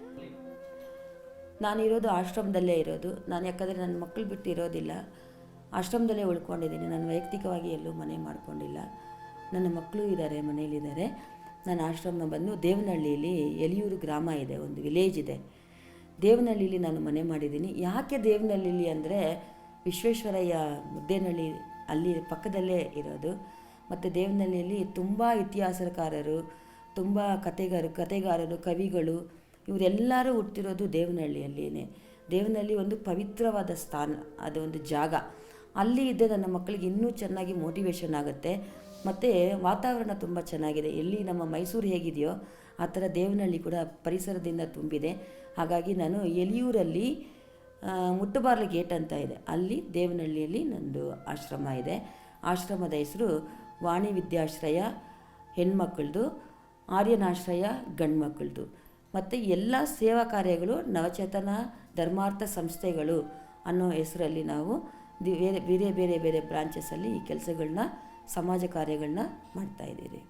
ನಾನಿರೋದು ಆಶ್ರಮದಲ್ಲೇ ಇರೋದು. ನಾನು ಯಾಕಂದರೆ ನನ್ನ ಮಕ್ಕಳು ಬಿಟ್ಟು ಇರೋದಿಲ್ಲ. ಆಶ್ರಮದಲ್ಲೇ ಉಳ್ಕೊಂಡಿದ್ದೀನಿ. ನಾನು ವೈಯಕ್ತಿಕವಾಗಿ ಎಲ್ಲೂ ಮನೆ ಮಾಡ್ಕೊಂಡಿಲ್ಲ. ನನ್ನ ಮಕ್ಕಳು ಇದ್ದಾರೆ, ಮನೇಲಿದ್ದಾರೆ. ನಾನು ಆಶ್ರಮ ಬಂದು ದೇವನಹಳ್ಳಿಯಲ್ಲಿ ಎಲಿಯೂರು ಗ್ರಾಮ ಇದೆ, ಒಂದು ವಿಲೇಜ್ ಇದೆ. ದೇವನಹಳ್ಳಿಲಿ ನಾನು ಮನೆ ಮಾಡಿದ್ದೀನಿ. ಯಾಕೆ ದೇವನಹಳ್ಳಿಲಿ ಅಂದರೆ ವಿಶ್ವೇಶ್ವರಯ್ಯ ಮುದ್ದೇನಹಳ್ಳಿ ಅಲ್ಲಿ ಪಕ್ಕದಲ್ಲೇ ಇರೋದು. ಮತ್ತು ದೇವನಹಳ್ಳಿಯಲ್ಲಿ ತುಂಬ ಇತಿಹಾಸಕಾರರು ತುಂಬ ಕತೆಗಾರರು ಕತೆಗಾರರು ಕವಿಗಳು ಇವರೆಲ್ಲರೂ ಹುಟ್ಟಿರೋದು ದೇವನಹಳ್ಳಿಯಲ್ಲಿಯೇ. ದೇವನಹಳ್ಳಿ ಒಂದು ಪವಿತ್ರವಾದ ಸ್ಥಾನ, ಅದು ಒಂದು ಜಾಗ. ಅಲ್ಲಿ ಇದ್ದೇ ನನ್ನ ಮಕ್ಕಳಿಗೆ ಇನ್ನೂ ಚೆನ್ನಾಗಿ ಮೋಟಿವೇಶನ್ ಆಗುತ್ತೆ. ಮತ್ತು ವಾತಾವರಣ ತುಂಬ ಚೆನ್ನಾಗಿದೆ. ಎಲ್ಲಿ ನಮ್ಮ ಮೈಸೂರು ಹೇಗಿದೆಯೋ ಆ ಥರ ದೇವನಹಳ್ಳಿ ಕೂಡ ಪರಿಸರದಿಂದ ತುಂಬಿದೆ. ಹಾಗಾಗಿ ನಾನು ಎಲಿಯೂರಲ್ಲಿ ಮುಟ್ಟಬಾರ್ಲು ಗೇಟ್ ಅಂತ ಇದೆ. ಅಲ್ಲಿ ದೇವನಹಳ್ಳಿಯಲ್ಲಿ ನಂದು ಆಶ್ರಮ ಇದೆ. ಆಶ್ರಮದ ಹೆಸರು ವಾಣಿ ವಿದ್ಯಾಶ್ರಯ ಹೆಣ್ಮಕ್ಳದು ಆರ್ಯನಾಶ್ರಯ ಗಂಡ್ಮಕ್ಕಳದು ಮತ್ತು ಎಲ್ಲ ಸೇವಾ ಕಾರ್ಯಗಳು ನವಚೇತನ ಧರ್ಮಾರ್ಥ ಸಂಸ್ಥೆಗಳು ಅನ್ನೋ ಹೆಸರಲ್ಲಿ ನಾವು ಬೇರೆ ಬೇರೆ ಬೇರೆ ಬೇರೆ ಬ್ರಾಂಚಸಲ್ಲಿ ಈ ಕೆಲಸಗಳನ್ನ ಸಮಾಜ ಕಾರ್ಯಗಳನ್ನ ಮಾಡ್ತಾಯಿದ್ದೀರಿ